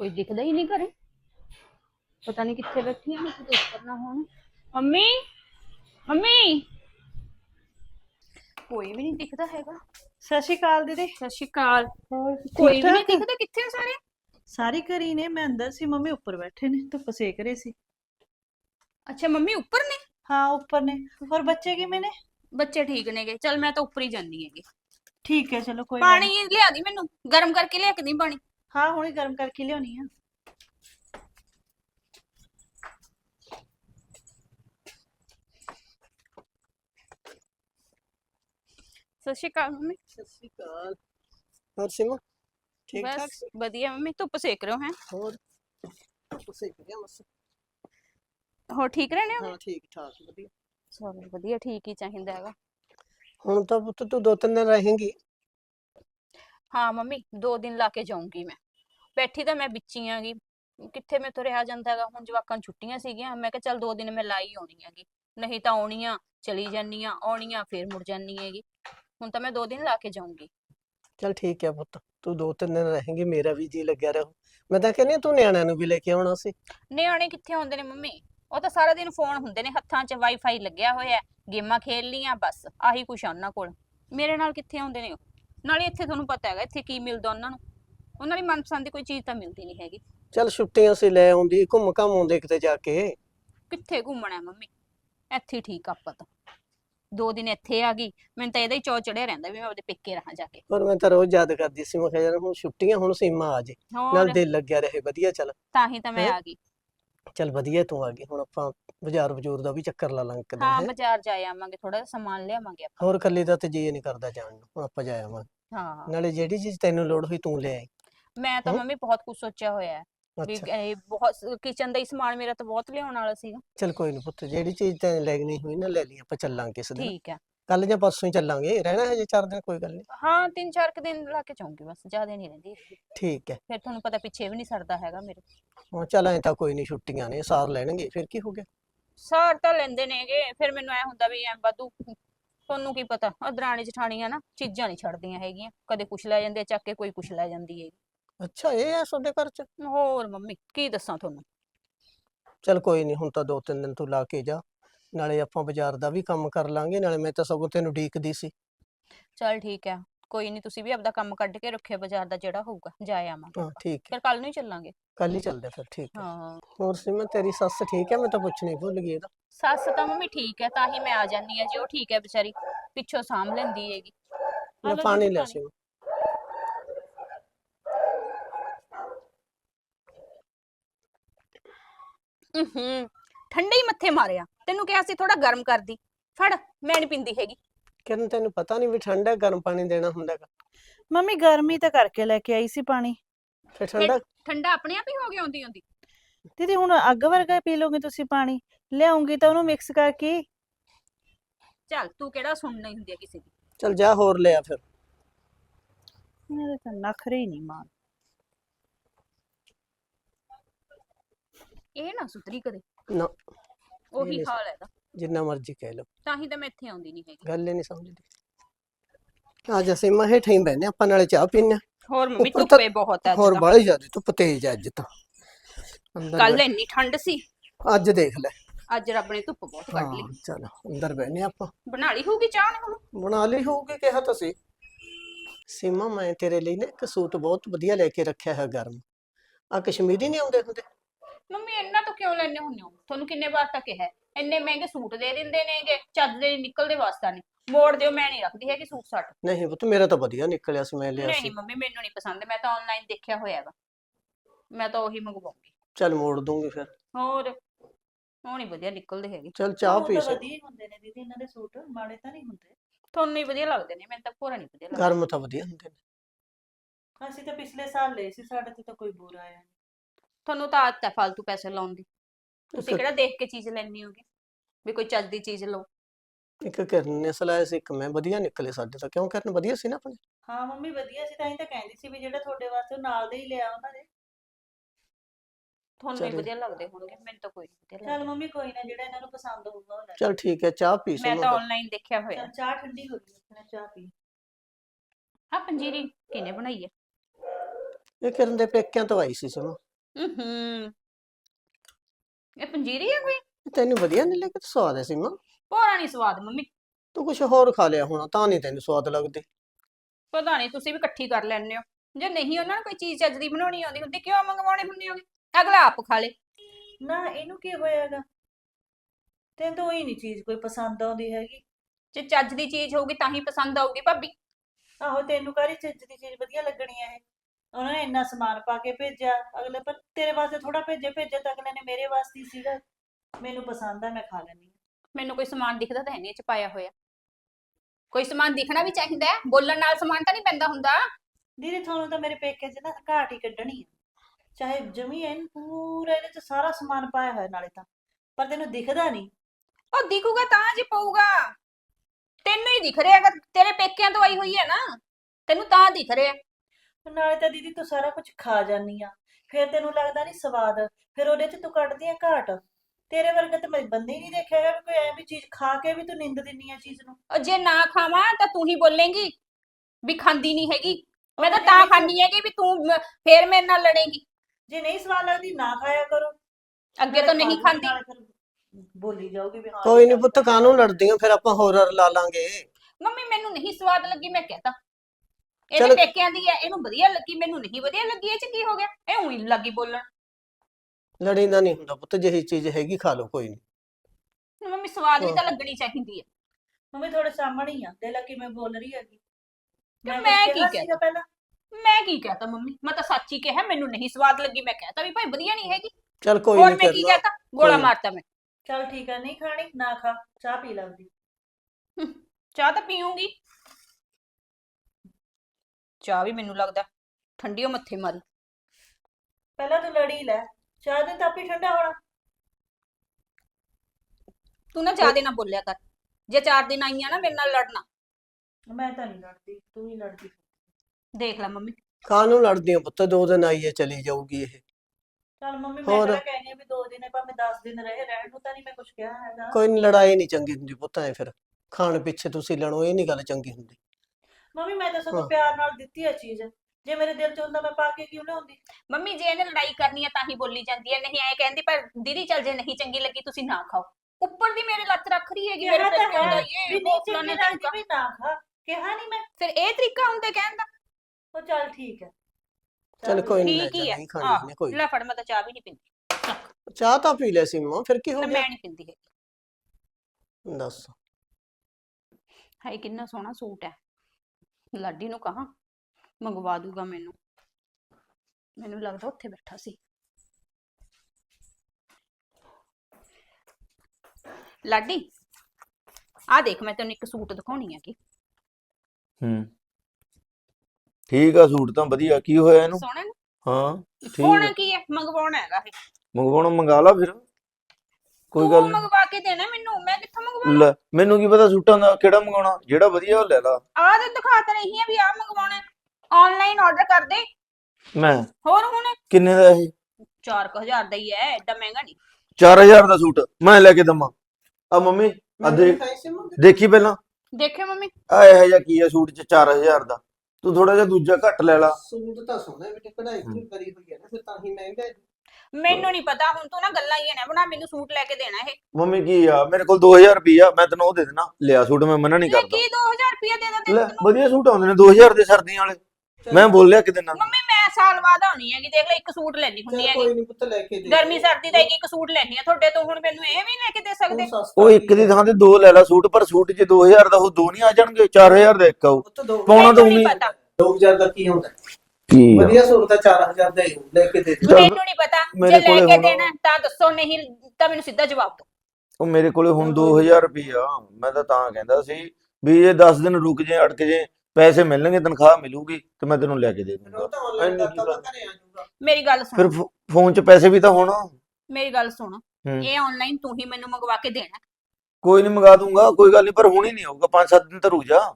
ਕੋਈ ਦਿਖਦਾ ਹੀ ਨਹੀਂ ਘਰੇ। ਪਤਾ ਨਹੀਂ ਕਿੱਥੇ ਬੈਠੀ ਆ ਮੈਨੂੰ ਕੁਝ ਕਰਨਾ ਹੁਣ। Mummy mummy. ਕੋਈ ਵੀ ਨਹੀਂ ਦਿਖਦਾ ਹੈਗਾ। ਸਤਿ ਸ਼੍ਰੀ ਅਕਾਲ ਦੀਦੀ। ਸਤਿ ਸ਼੍ਰੀ ਅਕਾਲ। ਕੋਈ ਵੀ ਨਹੀਂ ਦਿਖਦਾ ਕਿੱਥੇ ਆ ਸਾਰੇ? ਸਾਰੀ ਘਰੀ ਨੇ ਮੈਂ ਅੰਦਰ ਸੀ ਮੰਮੀ ਉੱਪਰ ਬੈਠੇ ਨੇ ਧੁੱਪ ਸੇਕ ਰਹੇ ਸੀ। ਅੱਛਾ ਮੰਮੀ ਉੱਪਰ ਨੇ? ਹਾਂ ਉੱਪਰ ਨੇ। ਹੋਰ ਬੱਚੇ ਕਿਵੇਂ ਨੇ? ਬੱਚੇ ਠੀਕ ਨੇਗੇ। ਚਲ ਮੈਂ ਤਾਂ ਉੱਪਰ ਹੀ ਜਾਂਦੀ ਹੈਗੀ। ਠੀਕ ਹੈ ਚਲੋ ਕੋਈ ਗੱਲ ਨੀ। ਪਾਣੀ ਲਿਆ ਦੀ ਮੈਨੂੰ। ਗਰਮ ਕਰਕੇ ਲਿਆ ਕੇ ਦੀ ਪਾਣੀ। ਹਾਂ ਹੁਣੇ ਗਰਮ ਕਰਕੇ ਲਿਆਉਣੀ ਆ ਸਤਿ ਸ਼੍ਰੀ ਅਕਾਲ ਮੰਮੀ ਸਤਿ ਸ਼੍ਰੀ ਅਕਾਲ ਹੋਰ ਸਿਮਾ ਠੀਕ ਠਾਕ ਬਸ ਵਧੀਆ ਮੰਮੀ ਧੁੱਪ ਸੇਕ ਰਹੇ ਹੋ ਹੈ ਹੋਰ ਤੁਸੀਂ ਕਿਹਾ ਮਸ ਹੋਰ ਠੀਕ ਰਹਿੰਦੇ ਹੋ ਹਾਂ ਠੀਕ ਠਾਕ ਵਧੀਆ ਚਲੋ ਵਧੀਆ ਠੀਕ ਹੀ ਚਾਹੀਦਾ ਹੈਗਾ ਹੁਣ ਤਾਂ ਪੁੱਤ ਤੂੰ ਦੋ ਤਿੰਨ ਦਿਨ ਰਹੇਂਗੀ ਹਾਂ ਮੰਮੀ ਦੋ ਦਿਨ ਲਾ ਕੇ ਜਾਊਂਗੀ ਮੈਂ ਬੈਠੀ ਤਾਂ ਮੈਂ ਵਿੱਚ ਆਂਗੀ। ਕਿੱਥੇ ਮੈਂ ਰਿਹਾ ਜਾਂਦਾ ਹੈਗਾ? ਹੁਣ ਜਵਾਕਾਂ ਨੂੰ ਛੁੱਟੀਆਂ ਸੀਗੀਆਂ। ਮੈਂ ਕਿਹਾ ਚੱਲ ਦੋ ਦਿਨ ਮੈਂ ਲਾਈ ਆਉਣੀ ਹੈਗੀ। ਨਹੀਂ ਤਾਂ ਆਉਣੀਆਂ ਚਲੀ ਜਾਨੀਆਂ ਆਉਣੀਆਂ ਫੇਰ ਮੁੜ ਜਾਨੀ ਹੈਗੀ। ਹੁਣ ਤਾਂ ਮੈਂ ਦੋ ਦਿਨ ਲਾ ਕੇ ਜਾਊਂਗੀ। ਚਲ ਠੀਕ ਹੈ ਪੁੱਤ। ਤੂੰ ਦੋ ਤਿੰਨ ਦਿਨ ਰਹੇਂਗੀ ਮੇਰਾ ਵੀ ਜੀ ਲੱਗਿਆ ਰਹੂ। ਮੈਂ ਤਾਂ ਕਹਿੰਦੀ ਹਾਂ ਤੂੰ ਨਿਆਣਿਆਂ ਨੂੰ ਵੀ ਲੈ ਕੇ ਆਉਣਾ ਸੀ। ਨਿਆਣੇ ਕਿੱਥੇ ਹੁੰਦੇ ਨੇ ਮੰਮੀ? ਉਹ ਤਾਂ ਸਾਰਾ ਦਿਨ ਫੋਨ ਹੁੰਦੇ ਨੇ ਹੱਥਾਂ 'ਚ ਵਾਈਫਾਈ ਲੱਗਿਆ ਹੋਇਆ ਹੈ, ਗੇਮਾਂ ਖੇਲ ਲੀਆਂ ਬਸ ਆਹੀ ਕੁਛ ਆ ਉਹਨਾਂ ਕੋਲ। ਮੇਰੇ ਨਾਲ ਕਿੱਥੇ ਆਉਂਦੇ ਨੇ ਉਹ? ਨਾਲੇ ਇੱਥੇ ਤੁਹਾਨੂੰ ਪਤਾ ਹੈਗਾ ਇੱਥੇ ਕੀ ਮਿਲਦਾ ਉਹਨਾਂ ਨੂੰ? ਉਹਨਾਂ ਦੀ ਮਨਪਸੰਦ ਦੀ ਕੋਈ ਚੀਜ਼ ਤਾਂ ਮਿਲਦੀ ਨਹੀਂ ਹੈਗੀ। ਚਲ ਛੁੱਟੀਆਂ ਸੀ ਲੈ ਆਉਂਦੀ ਘੁੰਮ ਘਾਮ ਆਉਂਦੇ ਕਿਤੇ ਜਾ ਕੇ। ਕਿੱਥੇ ਘੁੰਮਣਾ ਹੈ ਮੰਮੀ? ਇੱਥੇ ਹੀ ਠੀਕ ਆ ਆਪਾਂ ਤਾਂ। ਦੋ ਦਿਨ ਇੱਥੇ ਆ ਗਈ ਮੈਨੂੰ ਤਾਂ ਇਹਦਾ ਹੀ ਚੌ ਚੜਿਆ ਰਹਿੰਦਾ ਵੀ ਮੈਂ ਆਪਦੇ ਪੇਕੇ ਰਹਾਂ ਜਾ ਕੇ। ਪਰ ਮੈਂ ਤਾਂ ਰੋਜ਼ ਯਾਦ ਕਰਦੀ ਸੀ ਮੈਂ ਕਿਹਾ ਯਾਰ ਹੁਣ ਛੁੱਟੀਆਂ ਹੁਣ ਸੀਮਾ ਆ ਜੇ। ਨਾਲ ਹੋਰ ਦਿਲ ਲੱਗਿਆ ਰਹੇ ਵਧੀਆ ਚਲ। ਤਾਂ ਹੀ ਤਾਂ ਮੈਂ ਹੈਂ? ਆ ਗਈ। ਚਲ ਵਧੀਆ ਤੂੰ ਆ ਗਈ ਹੁਣ ਆਪਾਂ ਬਾਜ਼ਾਰ ਬਜੂਰ ਦਾ ਵੀ ਚੱਕਰ ਲਾ ਲਾਂਗੇ ਕਦੇ ਹਾਂ ਹੈਂ? ਬਾਜ਼ਾਰ ਜਾ ਆਵਾਂਗੇ ਥੋੜਾ ਜਿਹਾ ਸਮਾਨ ਲਿਆਵਾਂਗੇ ਆਪਾਂ। ਹੋਰ ਕੱਲੀ ਦਾ ਤੇ ਜੀ ਨਹੀਂ ਕਰਦਾ ਜਾਣ ਨੂੰ ਹੁਣ ਆਪਾਂ ਜਾ ਆਵਾਂਗੇ। ਹਾਂ। ਨਾਲੇ ਜਿਹੜੀ ਚੀਜ਼ ਤੈਨੂੰ ਲੋੜ ਹੋਈ ਤੂੰ ਲੈ ਆਈ। ਮੈਂ ਤਾਂ ਹੈਂ? ਮੰਮੀ ਬਹੁਤ ਕੁਝ ਸੋਚਿਆ ਹੋਇਆ ਹੈ ਵੀ ਅੱਛਾ। ਇਹ ਬਹੁਤ ਕਿਚਨ ਦਾ ਹੀ ਸਮਾਨ ਮੇਰਾ ਤਾਂ ਬਹੁਤ ਲਿਆਉਣ ਵਾਲਾ ਸੀਗਾ। ਚਲ ਕੋਈ ਨਹੀਂ ਪੁੱਤ ਜਿਹੜੀ ਚੀਜ਼ ਤੈਨੂੰ ਲੈਣੀ ਹੋਈ ਨਾ ਲੈ ਲਈ ਆਪਾਂ ਚੱਲਾਂਗੇ ਕਿਸੇ ਦਿਨ। ਠੀਕ ਹੈ। ਕੱਲ ਜਾਂ ਪਰਸੋਂ ਹੀ ਚੱਲਾਂਗੇ ਰਹਿਣਾ ਹਜੇ ਚਾਰ ਦਿਨ ਕੋਈ ਗੱਲ ਨਹੀਂ ਹਾਂ ਤਿੰਨ ਚਾਰ ਕੁ ਦਿਨ ਲਾ ਕੇ ਜਾਊਂਗੀ ਬਸ ਜ਼ਿਆਦਾ ਨਹੀਂ ਰਹਿੰਦੀ। ਠੀਕ ਹੈ। ਫਿਰ ਤੁਹਾਨੂੰ ਪਤਾ ਪਿੱਛੇ ਵੀ ਨਹੀਂ ਸਰਦਾ ਹੈਗਾ ਮੇਰੇ। ਹਾਂ ਚੱਲ ਐ ਤਾਂ ਕੋਈ ਨਹੀਂ ਛੁੱਟੀਆਂ ਨੇ ਸਾਰ ਲੈਣਗੇ ਫਿਰ ਕੀ ਹੋ ਗਿਆ? ਸਾਰ ਤਾਂ ਲੈਂਦੇ ਨੇਗੇ ਫਿਰ ਮੈਨੂੰ ਐ ਹੁੰਦਾ ਵੀ ਐ ਵਾਧੂ ਤੁਹਾਨੂੰ ਕੀ ਪਤਾ ਆਹ ਦਰਾਣੀ ਜਠਾਣੀਆਂ ਨਾ ਚੀਜ਼ਾਂ ਨਹੀਂ ਛੱਡਦੀਆਂ ਹੈਗੀਆਂ ਕਦੇ ਕੁਛ ਲੈ ਜਾਂਦੇ ਆ ਚੱਕ ਕੇ ਕੋਈ ਕੁਛ ਲੈ ਜਾਂਦੀ ਹੈਗੀ। ਅੱਛਾ ਇਹ ਹੈ ਤੁਹਾਡੇ ਘਰ ਚ? ਹੋਰ ਮੰਮੀ ਕੀ ਦੱਸਾਂ ਤੁਹਾਨੂੰ? ਚੱਲ ਕੋਈ ਨਹੀਂ ਹੁਣ ਤਾਂ ਦੋ ਤਿੰਨ ਦਿਨ ਤੂੰ ਲਾ ਕੇ ਜਾ। ਨਾਲੇ ਆਪਾਂ ਬਾਜ਼ਾਰ ਦਾ ਵੀ ਕੰਮ ਕਰ ਲਾਂਗੇ ਨਾਲੇ ਮੈਂ ਤਾਂ ਸਗੋਂ ਤੈਨੂੰ ਡੀਕਦੀ ਸੀ। ਚਲ ਠੀਕ ਹੈ ਕੋਈ ਨਹੀਂ ਤੁਸੀਂ ਵੀ ਆਪਦਾ ਕੰਮ ਕੱਢ ਕੇ ਰੱਖਿਓ ਬਾਜ਼ਾਰ ਦਾ ਜਿਹੜਾ ਹੋਊਗਾ ਜਾ ਆਵਾਂਗੇ ਹਾਂ ਠੀਕ ਹੈ। ਫਿਰ ਕੱਲ ਨੂੰ ਹੀ ਚੱਲਾਂਗੇ। ਕੱਲ ਹੀ ਚੱਲਦੇ ਫਿਰ ਠੀਕ ਹੈ। ਹਾਂ। ਹੋਰ ਸਿਮਨ ਤੇਰੀ ਸੱਸ ਠੀਕ ਹੈ? ਮੈਂ ਤਾਂ ਪੁੱਛਣੀ ਭੁੱਲ ਗਈ ਇਹਦਾ। ਸੱਸ ਤਾਂ ਮੰਮੀ ਠੀਕ ਹੈ ਤਾਂ ਹੀ ਮੈਂ ਆ ਜਾਨੀ ਆ ਜੀ ਉਹ ਠੀਕ ਹੈ ਵਿਚਾਰੀ ਪਿੱਛੋਂ ਸਾਂਭ ਲੈਂਦੀ ਹੈਗੀ। ਲੈ ਪਾਣੀ ਲੈ। ਸਿਮਨ ਹੂੰ ਠੰਡੇ ਹੀ ਮੱਥੇ ਮਾਰਿਆ। ਤੈਨੂੰ ਕਿਹਾ ਸੀ ਥੋੜਾ ਗਰਮ ਕਰਦੀ। ਫੜ ਮੈਂ ਨਹੀਂ ਪਿੰਦੀ ਹੈਗੀ। ਕਿਰਨ ਤੈਨੂੰ ਪਤਾ ਨਹੀਂ ਵੀ ਠੰਡਾ ਗਰਮ ਪਾਣੀ ਦੇਣਾ ਹੁੰਦਾ ਗਾ ਮੰਮੀ ਗਰਮੀ ਤਾਂ ਕਰਕੇ ਲੈ ਕੇ ਆਈ ਸੀ ਪਾਣੀ। ਫਿਰ ਠੰਡਾ? ਠੰਡਾ ਆਪਣੇ ਆਪ ਹੀ ਹੋ ਗਿਆ ਹੁੰਦੀ ਹੁੰਦੀ ਦੀਦੀ ਹੁਣ ਅੱਗ ਵਰਗਾ ਪੀ ਲੋਗੇ ਤੁਸੀਂ ਪਾਣੀ। ਲਿਆਉਂਗੀ ਤਾਂ ਉਹਨੂੰ ਮਿਕਸ ਕਰਕੇ। ਚੱਲ ਤੂੰ ਕਿਹੜਾ ਸੁਣਨੀ ਹੁੰਦੀ ਹੈ ਕਿਸੇ ਦੀ। ਚੱਲ ਜਾ ਹੋਰ ਲਿਆ ਫਿਰ। ਮੇਰੇ ਤਾਂ ਨਖਰੇ ਹੀ ਨਹੀਂ ਮਾਨ ਇਹ ਨਾ ਸੁਧਰੀ ਕਦੇ। ਨਾ ਉਹੀ ਨਹੀਂ ਹਾਲ ਹੈ ਇਹਦਾ ਜਿੰਨਾ ਮਰਜ਼ੀ ਕਹਿ ਲਓ। ਤਾਂ ਹੀ ਤਾਂ ਮੈਂ ਇੱਥੇ ਆਉਂਦੀ ਨਹੀਂ ਹੈਗੀ। ਗੱਲ ਹੀ ਨਹੀਂ ਸਮਝਦੀ। ਆ ਜਾ ਸਿਮਾ ਹੇਠਾਂ ਹੀ ਬਹਿਨੇ ਆਪਾਂ ਨਾਲੇ ਚਾਹ ਪੀਨੇ ਆਂ। ਹੋਰ ਮੰਮੀ ਉੱਪਰ ਤਾਂ- ਧੁੱਪੇ ਬਹੁਤ ਹੈ ਹੋਰ ਬਾਹਲੀ ਜ਼ਿਆਦਾ ਧੁੱਪ ਤੇਜ਼ ਆ ਅੱਜ ਤਾਂ। ਅੰਦਰ ਕੱਲ ਇੰਨੀ ਠੰਡ ਸੀ। ਅੱਜ ਦੇਖ ਲੈ। ਅੱਜ ਰੱਬ ਨੇ ਧੁੱਪ ਬਹੁਤ ਕੱਢ ਲਈ। ਹਾਂ ਚਲ ਅੰਦਰ ਬਹਿਨੇ ਆਪਾਂ। ਬਣਾ ਲਈ ਹੋਊਗੀ ਚਾਹ ਨੇ ਹੁਣ? ਬਣਾ ਲਈ ਹੋਊਗੀ ਕਿਹਾ ਤਾਂ ਸੀ। ਸੀਮਾ ਮੈਂ ਤੇਰੇ ਲਈ ਨਾ ਇੱਕ ਸੂਟ ਬਹੁਤ ਵਧੀਆ ਲੈ ਕੇ ਰੱਖਿਆ ਹੈ ਗਰਮ। ਆ ਕਸ਼ਮੀਰੀ ਨਹੀਂ ਆਉਂਦੇ ਹੁੰਦੇ? ਮੰਮੀ ਇਹਨਾਂ ਤੋਂ ਕਿਉਂ ਲੈਣੇ ਹੁੰਦੇ ਹੋ? ਤੁਹਾਨੂੰ ਕਿੰਨੇ ਵਾਰ ਤੱਕ ਕਿਹਾ ਹੈ? ਇੰਨੇ ਮਹਿੰਗੇ ਸੂਟ ਦੇ ਦਿੰਦੇ ਨੇਗੇ ਚੱਜ ਦੇ ਨੀ ਨਿਕਲਦੇ ਵਾਸਤਾ ਨਹੀਂ ਮੋੜ ਦਿਓ ਮੈਂ ਨਹੀਂ ਰੱਖਦੀ ਹੈਗੀ ਸੂਟ ਸਾਟ। ਨਹੀਂ ਪੁੱਤ ਮੇਰਾ ਤਾਂ ਵਧੀਆ ਨਿਕਲਿਆ ਸੀ ਮੈਂ ਲਿਆ ਸੀ। ਨਹੀਂ ਮੰਮੀ ਮੈਨੂੰ ਨਹੀਂ ਪਸੰਦ ਮੈਂ ਤਾਂ ਆਨਲਾਈਨ ਦੇਖਿਆ ਹੋਇਆ ਹੈਗਾ ਮੈਂ ਤਾਂ ਉਹੀ ਮੰਗਵਾਉਂਗੀ। ਚੱਲ ਮੋੜ ਦੂੰਗੀ ਫਿਰ। ਹੋਰ? ਉਹ ਨਹੀਂ ਵਧੀਆ ਨਿਕਲਦੇ ਹੈਗੇ। ਚੱਲ ਚਾਹ ਪੀ ਸੇ। ਵਧੀਆ ਹੁੰਦੇ ਨੇ ਦੀਦੀ ਇਹਨਾਂ ਦੇ ਸੂਟ ਮਾੜੇ ਤਾਂ ਨਹੀਂ ਹੁੰਦੇ। ਤੁਹਾਨੂੰ ਹੀ ਵਧੀਆ ਲੱਗਦੇ ਨੇ ਮੈਨੂੰ ਤਾਂ ਭੋਰਾ ਨਹੀਂ ਵਧੀਆ ਲੱਗਦਾ। ਗਰਮ ਤਾਂ ਵਧੀਆ ਹੁੰਦੇ ਨੇ। ਅਸੀਂ ਤਾਂ ਪਿਛਲੇ ਸਾਲ ਲਏ ਸੀ ਸਾਡੇ ਤੇ ਤਾਂ ਕੋਈ ਬੁਰਾ ਆਇਆ ਨਹੀਂ ਤੁਹਾਨੂੰ ਤਾਂ ਆਦਤ ਹੈ ਫालतू ਪੈਸੇ ਲਾਉਣ ਦੀ। ਤੁਸੀਂ ਕਿਹੜਾ ਦੇਖ ਕੇ ਚੀਜ਼ ਲੈਣੀ ਹੋਗੀ? ਵੀ ਕੋਈ ਚੱਜ ਦੀ ਚੀਜ਼ ਲਓ। ਇੱਕ ਕਿਰਨ ਨੇ ਸਲਾਇਆ ਸੀ ਇੱਕ ਮੈਂ ਵਧੀਆ ਨਿਕਲੇ ਸਾਡੇ ਤਾਂ। ਕਿਉਂ ਕਰਨ? ਵਧੀਆ ਸੀ ਨਾ ਆਪਣੇ? ਹਾਂ ਮੰਮੀ ਵਧੀਆ ਸੀ ਤਾਂ ਹੀ ਤਾਂ ਕਹਿੰਦੀ ਸੀ ਵੀ ਜਿਹੜਾ ਤੁਹਾਡੇ ਵਾਸਤੇ ਉਹ ਨਾਲ ਦੇ ਹੀ ਲਿਆ ਉਹਨਾਂ ਦੇ ਤੁਹਾਨੂੰ ਹੀ ਚਲੋ। ਵਧੀਆ ਲੱਗਦੇ ਹੋਣਗੇ ਮੈਨੂੰ ਤਾਂ ਕੋਈ ਨਹੀਂ ਵਧੀਆ ਚੱਲ ਲੱਗਦਾ। ਮੰਮੀ ਕੋਈ ਨਾ ਜਿਹੜਾ ਇਹਨਾਂ ਨੂੰ ਪਸੰਦ ਹੋਊਗਾ ਉਹ ਲੈ ਚੱਲ ਠੀਕ ਹੈ ਚਾਹ ਪੀ ਸੇ ਮੈਂ ਤਾਂ ਆਨਲਾਈਨ ਦੇਖਿਆ ਹੋਇਆ। ਚੱਲ ਚਾਹ ਠੰਡੀ ਹੋ ਗਈ ਮੈਂ ਚਾਹ ਪੀ। ਆ ਪੰਜੀਰੀ ਕਿਹਨੇ ਬਣਾਈ ਹੈ? ਇਹ ਕਿਰਨ ਦੇ ਪੇਕਿਆਂ ਤੋਂ ਆਈ ਸੀ ਸੁਣੋ ਹੂੰ ਇਹ ਪੰਜੀਰੀ ਹੈ ਕੋਈ ਤੈਨੂੰ ਵਧੀਆ ਨਹੀਂ ਲੱਗਦਾ ਸਵਾਦ ਹੈ ਸੀਮਾ ਭੋਰਾ ਨਹੀਂ ਸਵਾਦ ਮੰਮੀ ਤੂੰ ਕੁਝ ਹੋਰ ਖਾ ਲਿਆ ਹੋਣਾ ਤਾਂ ਨਹੀਂ ਤੈਨੂੰ ਸਵਾਦ ਲੱਗਦੀ ਪਤਾ ਨਹੀਂ ਤੁਸੀਂ ਵੀ ਇਕੱਠੀ ਕਰ ਲੈਂਦੇ ਹੋ ਜੇ ਨਹੀਂ ਉਹਨਾਂ ਨੂੰ ਕੋਈ ਚੀਜ਼ ਚੱਜ ਦੀ ਬਣਾਉਣੀ ਆਉਂਦੀ ਹੁੰਦੀ ਕਿਉਂ ਮੰਗਵਾਉਣੇ ਹੁੰਦੇ ਹੋਗੇ ਅਗਲਾ ਆਪ ਖਾ ਲੇ ਨਾ ਇਹਨੂੰ ਕੀ ਹੋਇਆਗਾ ਤੈਨੂੰ ਤਾਂ ਉਹੀ ਨਹੀਂ ਚੀਜ਼ ਕੋਈ ਪਸੰਦ ਆਉਂਦੀ ਹੈਗੀ ਜੇ ਚੱਜ ਦੀ ਚੀਜ਼ ਹੋਊਗੀ ਤਾਂ ਹੀ ਪਸੰਦ ਆਊਗੀ ਭਾਬੀ ਆਹੋ ਤੈਨੂੰ ਕਾਹਦੀ ਚੱਜ ਦੀ ਚੀਜ਼ ਵਧੀਆ ਲੱਗਣੀ ਹੈ ਇਹ ਉਹਨਾਂ ਨੇ ਇੰਨਾ ਸਮਾਨ ਪਾ ਕੇ ਭੇਜਿਆ ਅਗਲੇ ਪਰ ਤੇਰੇ ਵਾਸਤੇ ਥੋੜਾ ਭੇਜੇ ਭੇਜੇ ਤਾਂ ਅਗਲੇ ਨੇ ਮੇਰੇ ਵਾਸਤੇ ਹੀ ਸੀਗਾ। ਮੈਨੂੰ ਪਸੰਦ ਆ ਮੈਂ ਖਾ ਹਾਂ। ਮੈਨੂੰ ਕੋਈ ਸਮਾਨ ਦਿਖਦਾ ਤਾਂ ਹੈ ਨਹੀਂ ਇਹ ਚ ਪਾਇਆ ਹੋਇਆ। ਕੋਈ ਸਮਾਨ ਦਿਖਣਾ ਵੀ ਚਾਹੀਦਾ ਹੈ? ਬੋਲਣ ਨਾਲ ਸਮਾਨ ਤਾਂ ਨਹੀਂ ਪੈਂਦਾ ਹੁੰਦਾ। ਦੀਦੀ ਤੁਹਾਨੂੰ ਤਾਂ ਮੇਰੇ ਪੇਕੇ 'ਚ ਨਾ ਘਾਟ ਹੀ ਕੱਢਣੀ ਹੈ ਚਾਹੇ ਜਮੀ ਐਨ ਪੂਰਾ ਇਹਦੇ 'ਚ ਸਾਰਾ ਸਮਾਨ ਪਾਇਆ ਹੋਇਆ ਨਾਲੇ ਤਾਂ ਪਰ ਤੈਨੂੰ ਦਿਖਦਾ ਨਹੀਂ। ਉਹ ਦਿਖੂਗਾ ਤਾਂ ਜੀ ਪਊਗਾ। ਤੈਨੂੰ ਹੀ ਦਿਖ ਰਿਹਾ ਹੈਗਾ ਤੇਰੇ ਪੇਕਿਆਂ ਤੋਂ ਆਈ ਹੋਈ ਹੈ ਨਾ। ਤੈਨੂੰ ਤਾਂ ਦਿਖ ਰਿਹਾ। ਨਾਲੇ ਤਾਂ ਦੀਦੀ ਤੂੰ ਸਾਰਾ ਕੁਝ ਖਾ ਜਾਨੀ ਆ। ਫਿਰ ਤੈਨੂੰ ਲੱਗਦਾ ਨਹੀਂ ਸਵਾਦ। ਫਿਰ ਉਹਦੇ 'ਚ ਤੂੰ ਕੱਢਦੀ ਆ ਘਾਟ। ਤੇਰੇ ਵਰਗਾ ਤਾਂ ਮੈਂ ਬੰਦੇ ਹੀ ਨਹੀਂ ਦੇਖਿਆ ਹੈਗਾ ਵੀ ਕੋਈ ਐਵੇਂ ਚੀਜ਼ ਖਾ ਕੇ ਵੀ ਤੂੰ ਨਿੰਦ ਦਿੰਨੀ ਆ ਚੀਜ਼ ਨੂੰ। ਉਹ ਜੇ ਨਾ ਖਾਵਾਂ ਤਾਂ ਤੂੰ ਹੀ ਬੋਲੇਂਗੀ ਵੀ ਖਾਂਦੀ ਨਹੀਂ ਹੈਗੀ। ਮੈਂ ਤਾਂ ਤਾਂ ਖਾਂਦੀ ਹੈਗੀ ਵੀ ਤੂੰ ਮ- ਫੇਰ ਮੇਰੇ ਨਾਲ ਲੜੇਂਗੀ। ਜੇ ਨਹੀਂ ਸਵਾਦ ਲੱਗਦੀ ਨਾ ਖਾਇਆ ਕਰੋ। ਅੱਗੇ ਤੋਂ ਨਹੀਂ ਖਾਂਦੀ ਨਾਲੇ ਫਿਰ ਬੋਲੀ ਜਾਊਗੀ ਵੀ ਹਾਂ ਕੋਈ ਨਹੀਂ ਪੁੱਤ ਕਾਹਨੂੰ ਲੜਦੀਆਂ ਫਿਰ ਆਪਾਂ ਹੋਰ ਲਾ ਲਾਂਗੇ। ਮੰਮੀ ਮੈਨੂੰ ਨਹੀਂ ਸਵਾਦ ਲੱਗੀ ਮੈਂ ਕਹਤਾ। ਇਹਦੇ ਚਲੋ। ਪੇਕਿਆਂ ਦੀ ਹੈ ਇਹਨੂੰ ਵਧੀਆ ਲੱਗੀ ਮੈਨੂੰ ਨਹੀਂ ਵਧੀਆ ਲੱਗੀ ਇਹ ਚ ਕੀ ਹੋ ਗਿਆ? ਇਹ ਉਹੀ ਲੱਗੀ ਬੋਲਣ। ਲੜੀਂਦਾ ਨਹੀਂ ਹੁੰਦਾ ਪੁੱਤ ਜਿਹੀ ਚੀਜ਼ ਹੈਗੀ ਖਾ ਲਓ ਕੋਈ ਨਹੀਂ ਮੰਮੀ ਸਵਾਦ ਵੀ ਤਾਂ। ਲੱਗਣੀ ਚਾਹੀਦੀ ਹੈ। ਮੰਮੀ ਤੁਹਾਡੇ ਸਾਹਮਣੇ ਹੀ ਆ ਦੇ ਲੈ ਕਿਵੇਂ ਬੋਲ ਰਹੀ ਹੈਗੀ। ਮੈਂ ਕੀ ਕਿਹਾ ਕਹਿ? ਸੀਗਾ ਪਹਿਲਾਂ। ਮੈਂ ਕੀ ਕਹਤਾ ਮੰਮੀ? ਮੈਂ ਤਾਂ ਸੱਚ ਹੀ ਕਿਹਾ ਮੈਨੂੰ ਨਹੀਂ ਸਵਾਦ ਲੱਗੀ ਮੈਂ ਕਹਤਾ ਵੀ ਭਾਈ ਵਧੀਆ ਨਹੀਂ ਹੈਗੀ। ਚੱਲ ਕੋਈ ਹੋਰ ਨਹੀਂ ਮੈਂ ਕੀ ਕਹਤਾ ਗੋਲਾ ਕੋਈ। ਮਾਰਤਾ ਮੈਂ। ਚੱਲ ਠੀਕ ਹੈ ਨਹੀਂ ਖਾਣੀ ਨਾ ਖਾ ਚਾਹ ਪੀ ਲੱਗਦੀ ਚਾਹ ਤਾਂ ਪੀਉਂਗੀ ਚਾਹ ਵੀ ਮੈਨੂੰ ਲੱਗਦਾ। ਠੰਡੀਓ ਮੱਥੇ ਮਾਰੀ। ਪਹਿਲਾਂ ਤੂੰ ਲੜੀ ਲੈ ਚਾਹ ਦੇ ਤਾਂ ਆਪੇ ਠੰਡਾ ਹੋਣਾ। ਤੂੰ ਨਾ ਜ਼ਿਆਦਾ ਨਾ ਬੋਲਿਆ ਕਰ। ਜੇ ਚਾਰ ਦਿਨ ਆਈਆਂ ਨਾ ਮੇਰੇ ਨਾਲ ਲੜਨਾ। ਮੈਂ ਤਾਂ ਨਹੀਂ ਲੜਦੀ ਤੂੰ ਹੀ ਲੜਦੀ। ਦੇਖ ਲੈ ਮੰਮੀ। ਕਾਹਨੂੰ ਲੜਦੀਆਂ ਪੁੱਤ? ਦੋ ਦਿਨ ਆਈਏ ਚਲੀ ਜਾਊਗੀ ਇਹ। ਚੱਲ ਮੰਮੀ ਮੈਂ ਹੋਰ? ਕਿਹੜਾ ਕਹਿੰਦੀ ਆ ਵੀ ਦੋ ਦਿਨ ਹੈ ਭਾਵੇਂ 10 ਦਿਨ ਰਹੇ ਰਹਿਣ ਨੂੰ ਤਾਂ ਨਹੀਂ ਮੈਂ ਕੁਝ ਕਿਹਾ ਹੈਗਾ। ਕੋਈ ਨਹੀਂ ਲੜਾਈ ਨਹੀਂ ਚੰਗੀ ਹੁੰਦੀ ਪੁੱਤ ਐ ਫਿਰ। ਖਾਣ ਪਿੱਛੇ ਤੁਸੀਂ ਲੜੋ ਇਹ ਨਹੀਂ ਗੱਲ ਚੰਗੀ ਹੁੰਦੀ। ਮੰਮੀ ਮੈਂ ਤਾਂ ਹਾਂ। ਪਿਆਰ ਨਾਲ ਦਿੱਤੀ ਆ ਚੀਜ਼। ਜੇ ਮੇਰੇ ਦਿਲ 'ਚ ਹੁੰਦਾ ਮੈਂ ਪਾ ਕੇ ਕਿਉਂ ਲਿਆਉਂਦੀ? ਮੰਮੀ ਜੇ ਇਹਨੇ ਲੜਾਈ ਕਰਨੀ ਹੈ ਤਾਂ ਹੀ ਬੋਲੀ ਜਾਂਦੀ ਹੈ ਨਹੀਂ ਐ ਕਹਿੰਦੀ ਪਰ ਦੀਦੀ ਚੱਲ ਜੇ ਨਹੀਂ ਚੰਗੀ ਲੱਗੀ ਤੁਸੀਂ ਨਾ ਖਾਓ। ਉੱਪਰ ਦੀ ਮੇਰੇ ਲੱਤ ਰੱਖ ਰਹੀ ਹੈਗੀ ਮੇਰੇ ਤਾਂ ਦਾ ਹੈ ਇਹ ਚੰਗੀ ਲੱਗਦੀ ਢਿਮਕਾ। ਵੀ ਨਾ ਖਾ। ਕਿਹਾ ਨਹੀਂ ਮੈਂ। ਫਿਰ ਇਹ ਤਰੀਕਾ ਹੁੰਦਾ ਕਹਿਣ ਦਾ? ਉਹ ਚੱਲ ਠੀਕ ਹੈ। ਚੱਲ ਕੋਈ ਨਹੀਂ ਠੀਕ ਹੀ ਖਾਣੀ ਕੋਈ ਲੈ ਫੜ ਮੈਂ ਤਾਂ ਚਾਹ ਵੀ ਨਹੀਂ ਪੀਂਦੀ। ਚਾਹ ਤਾਂ ਪੀ ਲੈ ਸੀਮਾ ਫਿਰ ਕੀ ਹੋ ਨਾ ਗਿਆ? ਮੈਂ ਨਹੀਂ ਪੀਂਦੀ ਹੈਗੀ। ਦੱਸ। ਹਾਏ ਕਿੰਨਾ ਸੋਹਣਾ ਸੂਟ ਹੈ। ਲਾਡੀ ਨੂੰ ਕਹਾ ਮੰਗਵਾ ਦੂਗਾ ਮੈਨੂੰ। ਮੈਨੂੰ ਲੱਗਦਾ ਉੱਥੇ ਬੈਠਾ ਸੀ। ਲਾਡੀ ਆ ਦੇਖ ਮੈਂ ਤੈਨੂੰ ਇੱਕ ਸੂਟ ਦਿਖਾਉਣੀ ਹੈ ਕਿ ਹੂੰ। ਠੀਕ ਆ ਸੂਟ ਤਾਂ ਵਧੀਆ ਕੀ ਹੋਇਆ ਇਹਨੂੰ? ਸੋਹਣਾ ਨਾ? ਹਾਂ ਠੀਕ ਹੋਣਾ ਕੀ ਹੈ? ਮੰਗਵਾਉਣਾ ਹੈਗਾ ਇਹ। ਮੰਗਵਾਉਣਾ ਮੰਗਾ ਲਾ ਫਿਰ। ਕੋਈ ਤੂੰ ਗੱਲ ਨਹੀਂ। ਮੰਗਵਾ ਕੇ ਦੇਣਾ ਮੈਨੂੰ ਮੈਂ ਕਿੱਥੋਂ ਮੰਗਵਾਉਣਾ? ਲੈ ਮੈਨੂੰ ਕੀ ਪਤਾ ਸੂਟਾਂ ਦਾ ਕਿਹੜਾ ਮੰਗਾਉਣਾ ਜਿਹੜਾ ਵਧੀਆ ਉਹ ਲੈ ਲਾ। ਆਹ ਤੇ ਦਿਖਾ ਤਾਂ ਰਹੀ ਹੈ ਵੀ ਆਹ ਮੰਗਵਾਉਣਾ। ਆਨਲਾਈਨ ਆਰਡਰ ਕਰ ਦੇ। ਮੈਂ? ਹੋਰ ਹੁਣ? ਕਿੰਨੇ ਦਾ ਇਹ? 4000 ਦਾ ਹੀ ਹੈ ਐਡਾ ਮਹਿੰਗਾ ਨਹੀਂ। 4000 ਦਾ ਸੂਟ ਮੈਂ ਲੈ ਕੇ ਦਵਾਂ। ਆ ਮੰਮੀ ਆ ਦੇਖ ਦੇਖੀ ਪਹਿਲਾਂ? ਦੇਖਿਓ ਮੰਮੀ। ਆ ਇਹ ਜਿਹਾ ਕੀ ਆ ਸੂਟ ਚ 4000 ਦਾ? ਤੂੰ ਥੋੜਾ ਜਿਹਾ ਦੂਜਾ ਘੱਟ ਲੈ ਲਾ। ਸੂਟ ਤਾਂ ਸੋਹਣਾ ਬੇਟੇ ਕਢਾਈ ਹਮ। ਤੂੰ ਕਰੀ ਹੋਈ ਹੈ ਨਾ ਫਿਰ ਤਾਂ ਹੀ ਮਹਿੰਗਾ ਹੈ। ਮੈਨੂੰ ਨਹੀਂ ਪਤਾ ਹੁਣ ਤੂੰ ਨਾ ਗੱਲਾਂ ਹੀ ਨਾ ਬਣਾ ਮੈਨੂੰ ਸੂਟ ਲੈ ਕੇ ਦੇਣਾ ਇਹ। ਮੰਮੀ ਕੀ ਆ ਮੇਰੇ ਕੋਲ 2000 ਰੁਪਈਆ ਮੈਂ ਤੈਨੂੰ ਉਹ ਦੇ ਦੇਣਾ ਲਿਆ ਸੂਟ ਮੈਂ ਮਨਾ ਨਹੀਂ ਲੈ ਕਰਦਾ। ਕੀ 2000 ਰੁਪਇਆ ਦੇ ਦਾਂ ਲੈ ਤੈਨੂੰ? ਵਧੀਆ ਸੂਟ ਆਉਂਦੇ ਨੇ 2000 ਦੇ ਸਰਦੀਆਂ ਵਾਲੇ। ਮੈਂ ਬੋਲਿਆ ਕਿਤੇ ਨਾ। ਮੰਮੀ ਮੈਂ ਸਾਲ ਬਾਅਦ ਆਉਣੀ ਹੈਗੀ ਦੇਖ ਲੈ ਇੱਕ ਸੂਟ ਲੈਣੀ ਹੁੰਦੀ ਚੱਲ ਹੈਗੀ। ਕੋਈ ਨਹੀਂ ਪੁੱਤ ਲੈ ਕੇ ਦੇ। ਗਰਮੀ ਸਰਦੀ ਦਾ ਇੱਕ ਇੱਕ ਸੂਟ ਲੈਣੀ ਹੈ ਤੁਹਾਡੇ ਤੋਂ ਹੁਣ ਮੈਨੂੰ ਇਹ ਵੀ ਲੈ ਕੇ ਦੇ ਸਕਦੇ। ਉਹ ਸਸਤਾ ਉਹ ਇੱਕ ਦੀ ਥਾਂ ਤੇ ਦੋ ਲੈ ਲਾ ਸੂਟ ਪਰ ਸੂਟ ਜੇ 2000 ਦਾ ਉਹ ਦੋ ਨਹੀਂ ਆ ਜਾਣਗੇ 4000 ਦਾ ਇੱਕ ਆਊ ਪੁੱਤ ਦੋ। ਪਾਉਣਾ ਤਾਂ ਮੈਨੂੰ ਨਹੀਂ ਉਮੀ ਪਤਾ। 2000 ਦਾ ਕੀ ਹੁੰਦਾ? ਕੀ ਵਧੀਆ ਸੂਟ ਤਾਂ 4000 ਦਾ ਹੀ ਹੋਊ, ਲੈ ਕੇ ਦੇ ਦੇ ਚੱਲ, ਮੈਨੂੰ ਨਹੀਂ ਪਤਾ ਮੇਰੇ ਜੇ ਲੈ ਕੋਲੇ ਕੇ ਹੁਣ- ਦੇਣਾ ਤਾਂ ਦੱਸੋ ਨਹੀਂ ਤਾਂ ਮੈਨੂੰ ਸਿੱਧਾ ਜਵਾਬ ਦਿਓ। ਉਹ ਮੇਰੇ ਕੋਲੇ ਹੁਣ 2000 ਰੁਪਈਆ ਮੈਂ ਤਾਂ ਤਾਂ ਕਹਿੰਦਾ ਸੀ ਵੀ ਇਹ 10 ਦਿਨ ਰੁਕ ਜੇ ਅਟਕ ਜੇ ਪੈਸੇ ਮਿਲਣਗੇ ਤਨਖਾਹ ਮਿਲੂਗੀ ਤੇ ਮੈਂ ਤੈਨੂੰ ਲੈ ਕੇ ਦੇ ਦੂੰਗਾ। ਉਹ ਤਾਂ ਆਨਲਾਈਨ ਇੰਨੀ ਕਰਤਾ ਕੀ ਤਾਂ ਘਰੇ ਆ ਜਾਊਗਾ। ਮੇਰੀ ਗੱਲ ਫਿਰ ਸੁਣ ਫੋ- ਫੋਨ 'ਚ ਪੈਸੇ ਵੀ ਤਾਂ ਹੋਣ। ਮੇਰੀ ਗੱਲ ਸੁਣ ਹੂੰ। ਇਹ ਆਨਲਾਈਨ ਤੂੰ ਹੀ ਮੈਨੂੰ ਮੰਗਵਾ ਕੇ ਦੇਣਾ। ਕੋਈ ਨਹੀਂ ਮੰਗਾ ਦੂੰਗਾ ਕੋਈ ਗੱਲ ਨਹੀਂ ਪਰ ਹੁਣ ਹੀ ਨਹੀਂ ਹੋਊਗਾ 5-7 ਦਿਨ ਤਾਂ ਰੁਕ ਜਾ।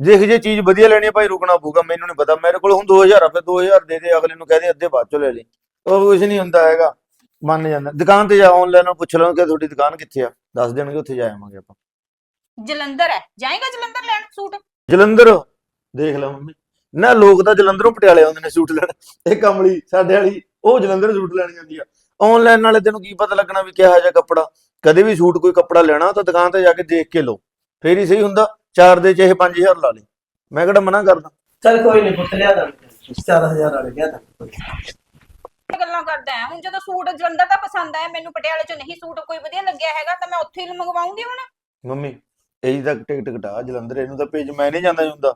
ਦੇਖ ਜੇ ਚੀਜ਼ ਵਧੀਆ ਲੈਣੀ ਹੈ ਭਾਈ ਰੁਕਣਾ ਪਊਗਾ ਮੈਨੂੰ ਨਹੀਂ ਪਤਾ ਮੇਰੇ ਕੋਲ ਹੁਣ 2000 ਰੁਪਏ 2000 ਦੇ ਦੇ ਅਗਲੇ ਨੂੰ ਕਹਦੇ ਅੱਧੇ ਬਾਅਦ ਚੋਂ ਲੈ ਲਈ। ਉਹ ਕੁਝ ਨਹੀਂ ਹੁੰਦਾ ਹੈਗਾ ਮੰਨ ਜਾਂਦਾ। ਦੁਕਾਨ ਤੇ ਜਾ ਆਨਲਾਈਨ ਪੁੱਛ ਲਓ ਕਿ ਤੁਹਾਡੀ ਦੁਕਾਨ ਕਿੱਥੇ ਆ ਦੱਸ ਦੇਣਗੇ ਉੱਥੇ ਜਾ ਆਵਾਂਗੇ ਆਪਾਂ। ਜਲੰਧਰ ਹੈ। ਜਾਏਗਾ ਜਲੰਧਰ ਲੈਣ ਸੂਟ? ਜਲੰਧਰ? ਦੇਖ ਲੈ ਮੰਮੀ। ਨਾ ਲੋਕ ਤਾਂ ਜਲੰਧਰੋਂ ਪਟਿਆਲੇ ਆਉਂਦੇ ਨੇ ਸੂਟ ਲੈਣ। ਇਹ ਕਮਲੀ ਸਾਡੇ ਵਾਲੀ ਉਹ ਜਲੰਧਰ ਸੂਟ ਲੈਣ ਜਾਂਦੀ ਆ। ਆਨਲਾਈਨ ਨਾਲੇ ਤੈਨੂੰ ਕੀ ਪਤਾ ਲੱਗਣਾ ਵੀ ਕਿਹੋ ਜਿਹਾ ਕੱਪੜਾ। ਕਦੇ ਵੀ ਸੂਟ ਕੋਈ ਕੱਪੜਾ ਲੈਣਾ ਤਾਂ ਦੁਕਾਨ ਤੇ ਜਾ ਕੇ ਦੇਖ ਕੇ ਲਓ। ਫੇਰ ਹੀ ਸਹੀ ਹੁੰਦਾ। ਚਾਰ ਦੇ ਚਾਹੇ 5000 ਲਾ ਲਈ ਮੈਂ ਕਿਹੜਾ ਮਨਾ ਕਰਦਾ? ਚੱਲ ਕੋਈ ਨਹੀਂ ਪੁੱਤ ਲਿਆ ਦਾਂ 4000 ਵਾਲੇ ਲਿਆ ਦਾਂ ਇਹ ਗੱਲਾਂ ਕਰਦਾ ਹੈ। ਹੁਣ ਜਦੋਂ ਸੂਟ ਜਲੰਧਰ ਦਾ ਪਸੰਦ ਆਇਆ ਮੈਨੂੰ ਪਟਿਆਲੇ ਚ ਨਹੀਂ ਸੂਟ ਕੋਈ ਵਧੀਆ ਲੱਗਿਆ ਹੈਗਾ ਤਾਂ ਮੈਂ ਉੱਥੇ ਹੀ ਮੰਗਵਾਉਂਗੀ ਹੁਣ। ਮੰਮੀ ਇਹਦੀ ਤੱਕ ਟਿਕਟ ਕਟਾ ਜਲੰਧਰ ਇਹਨੂੰ ਤਾਂ ਭੇਜ ਮੈਂ ਨਹੀਂ ਜਾਂਦਾ ਹੁੰਦਾ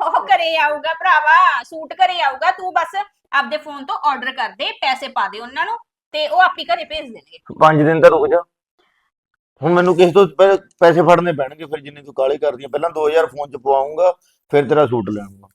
ਉਹ ਘਰੇ ਆਊਗਾ ਭਰਾਵਾ ਸੂਟ ਘਰੇ ਆਊਗਾ ਤੂੰ ਬਸ ਆਪਦੇ ਫੋਨ ਤੋਂ ਆਰਡਰ ਕਰ ਦੇ ਪੈਸੇ ਪਾ ਦੇ ਉਹਨਾਂ ਨੂੰ ਤੇ ਉਹ ਆਪੀ ਘਰੇ ਭੇਜ ਦੇਣਗੇ। ਪੰਜ ਦਿਨ ਤਾਂ ਰੁਕ ਜਾ। ਹੁਣ ਮੈਨੂੰ ਕਿਸੇ ਤੋਂ ਪੈਸੇ ਫੜਨੇ ਪੈਣਗੇ ਫਿਰ ਜਿੰਨੇ ਤੂੰ ਕਾਲੇ ਕਰਦੀ ਆ। ਪਹਿਲਾਂ 2000 ਫੋਨ ਚ ਪਵਾਉਂਗਾ ਫਿਰ ਤੇਰਾ ਸੂਟ ਲੈ ਆਉਂਗਾ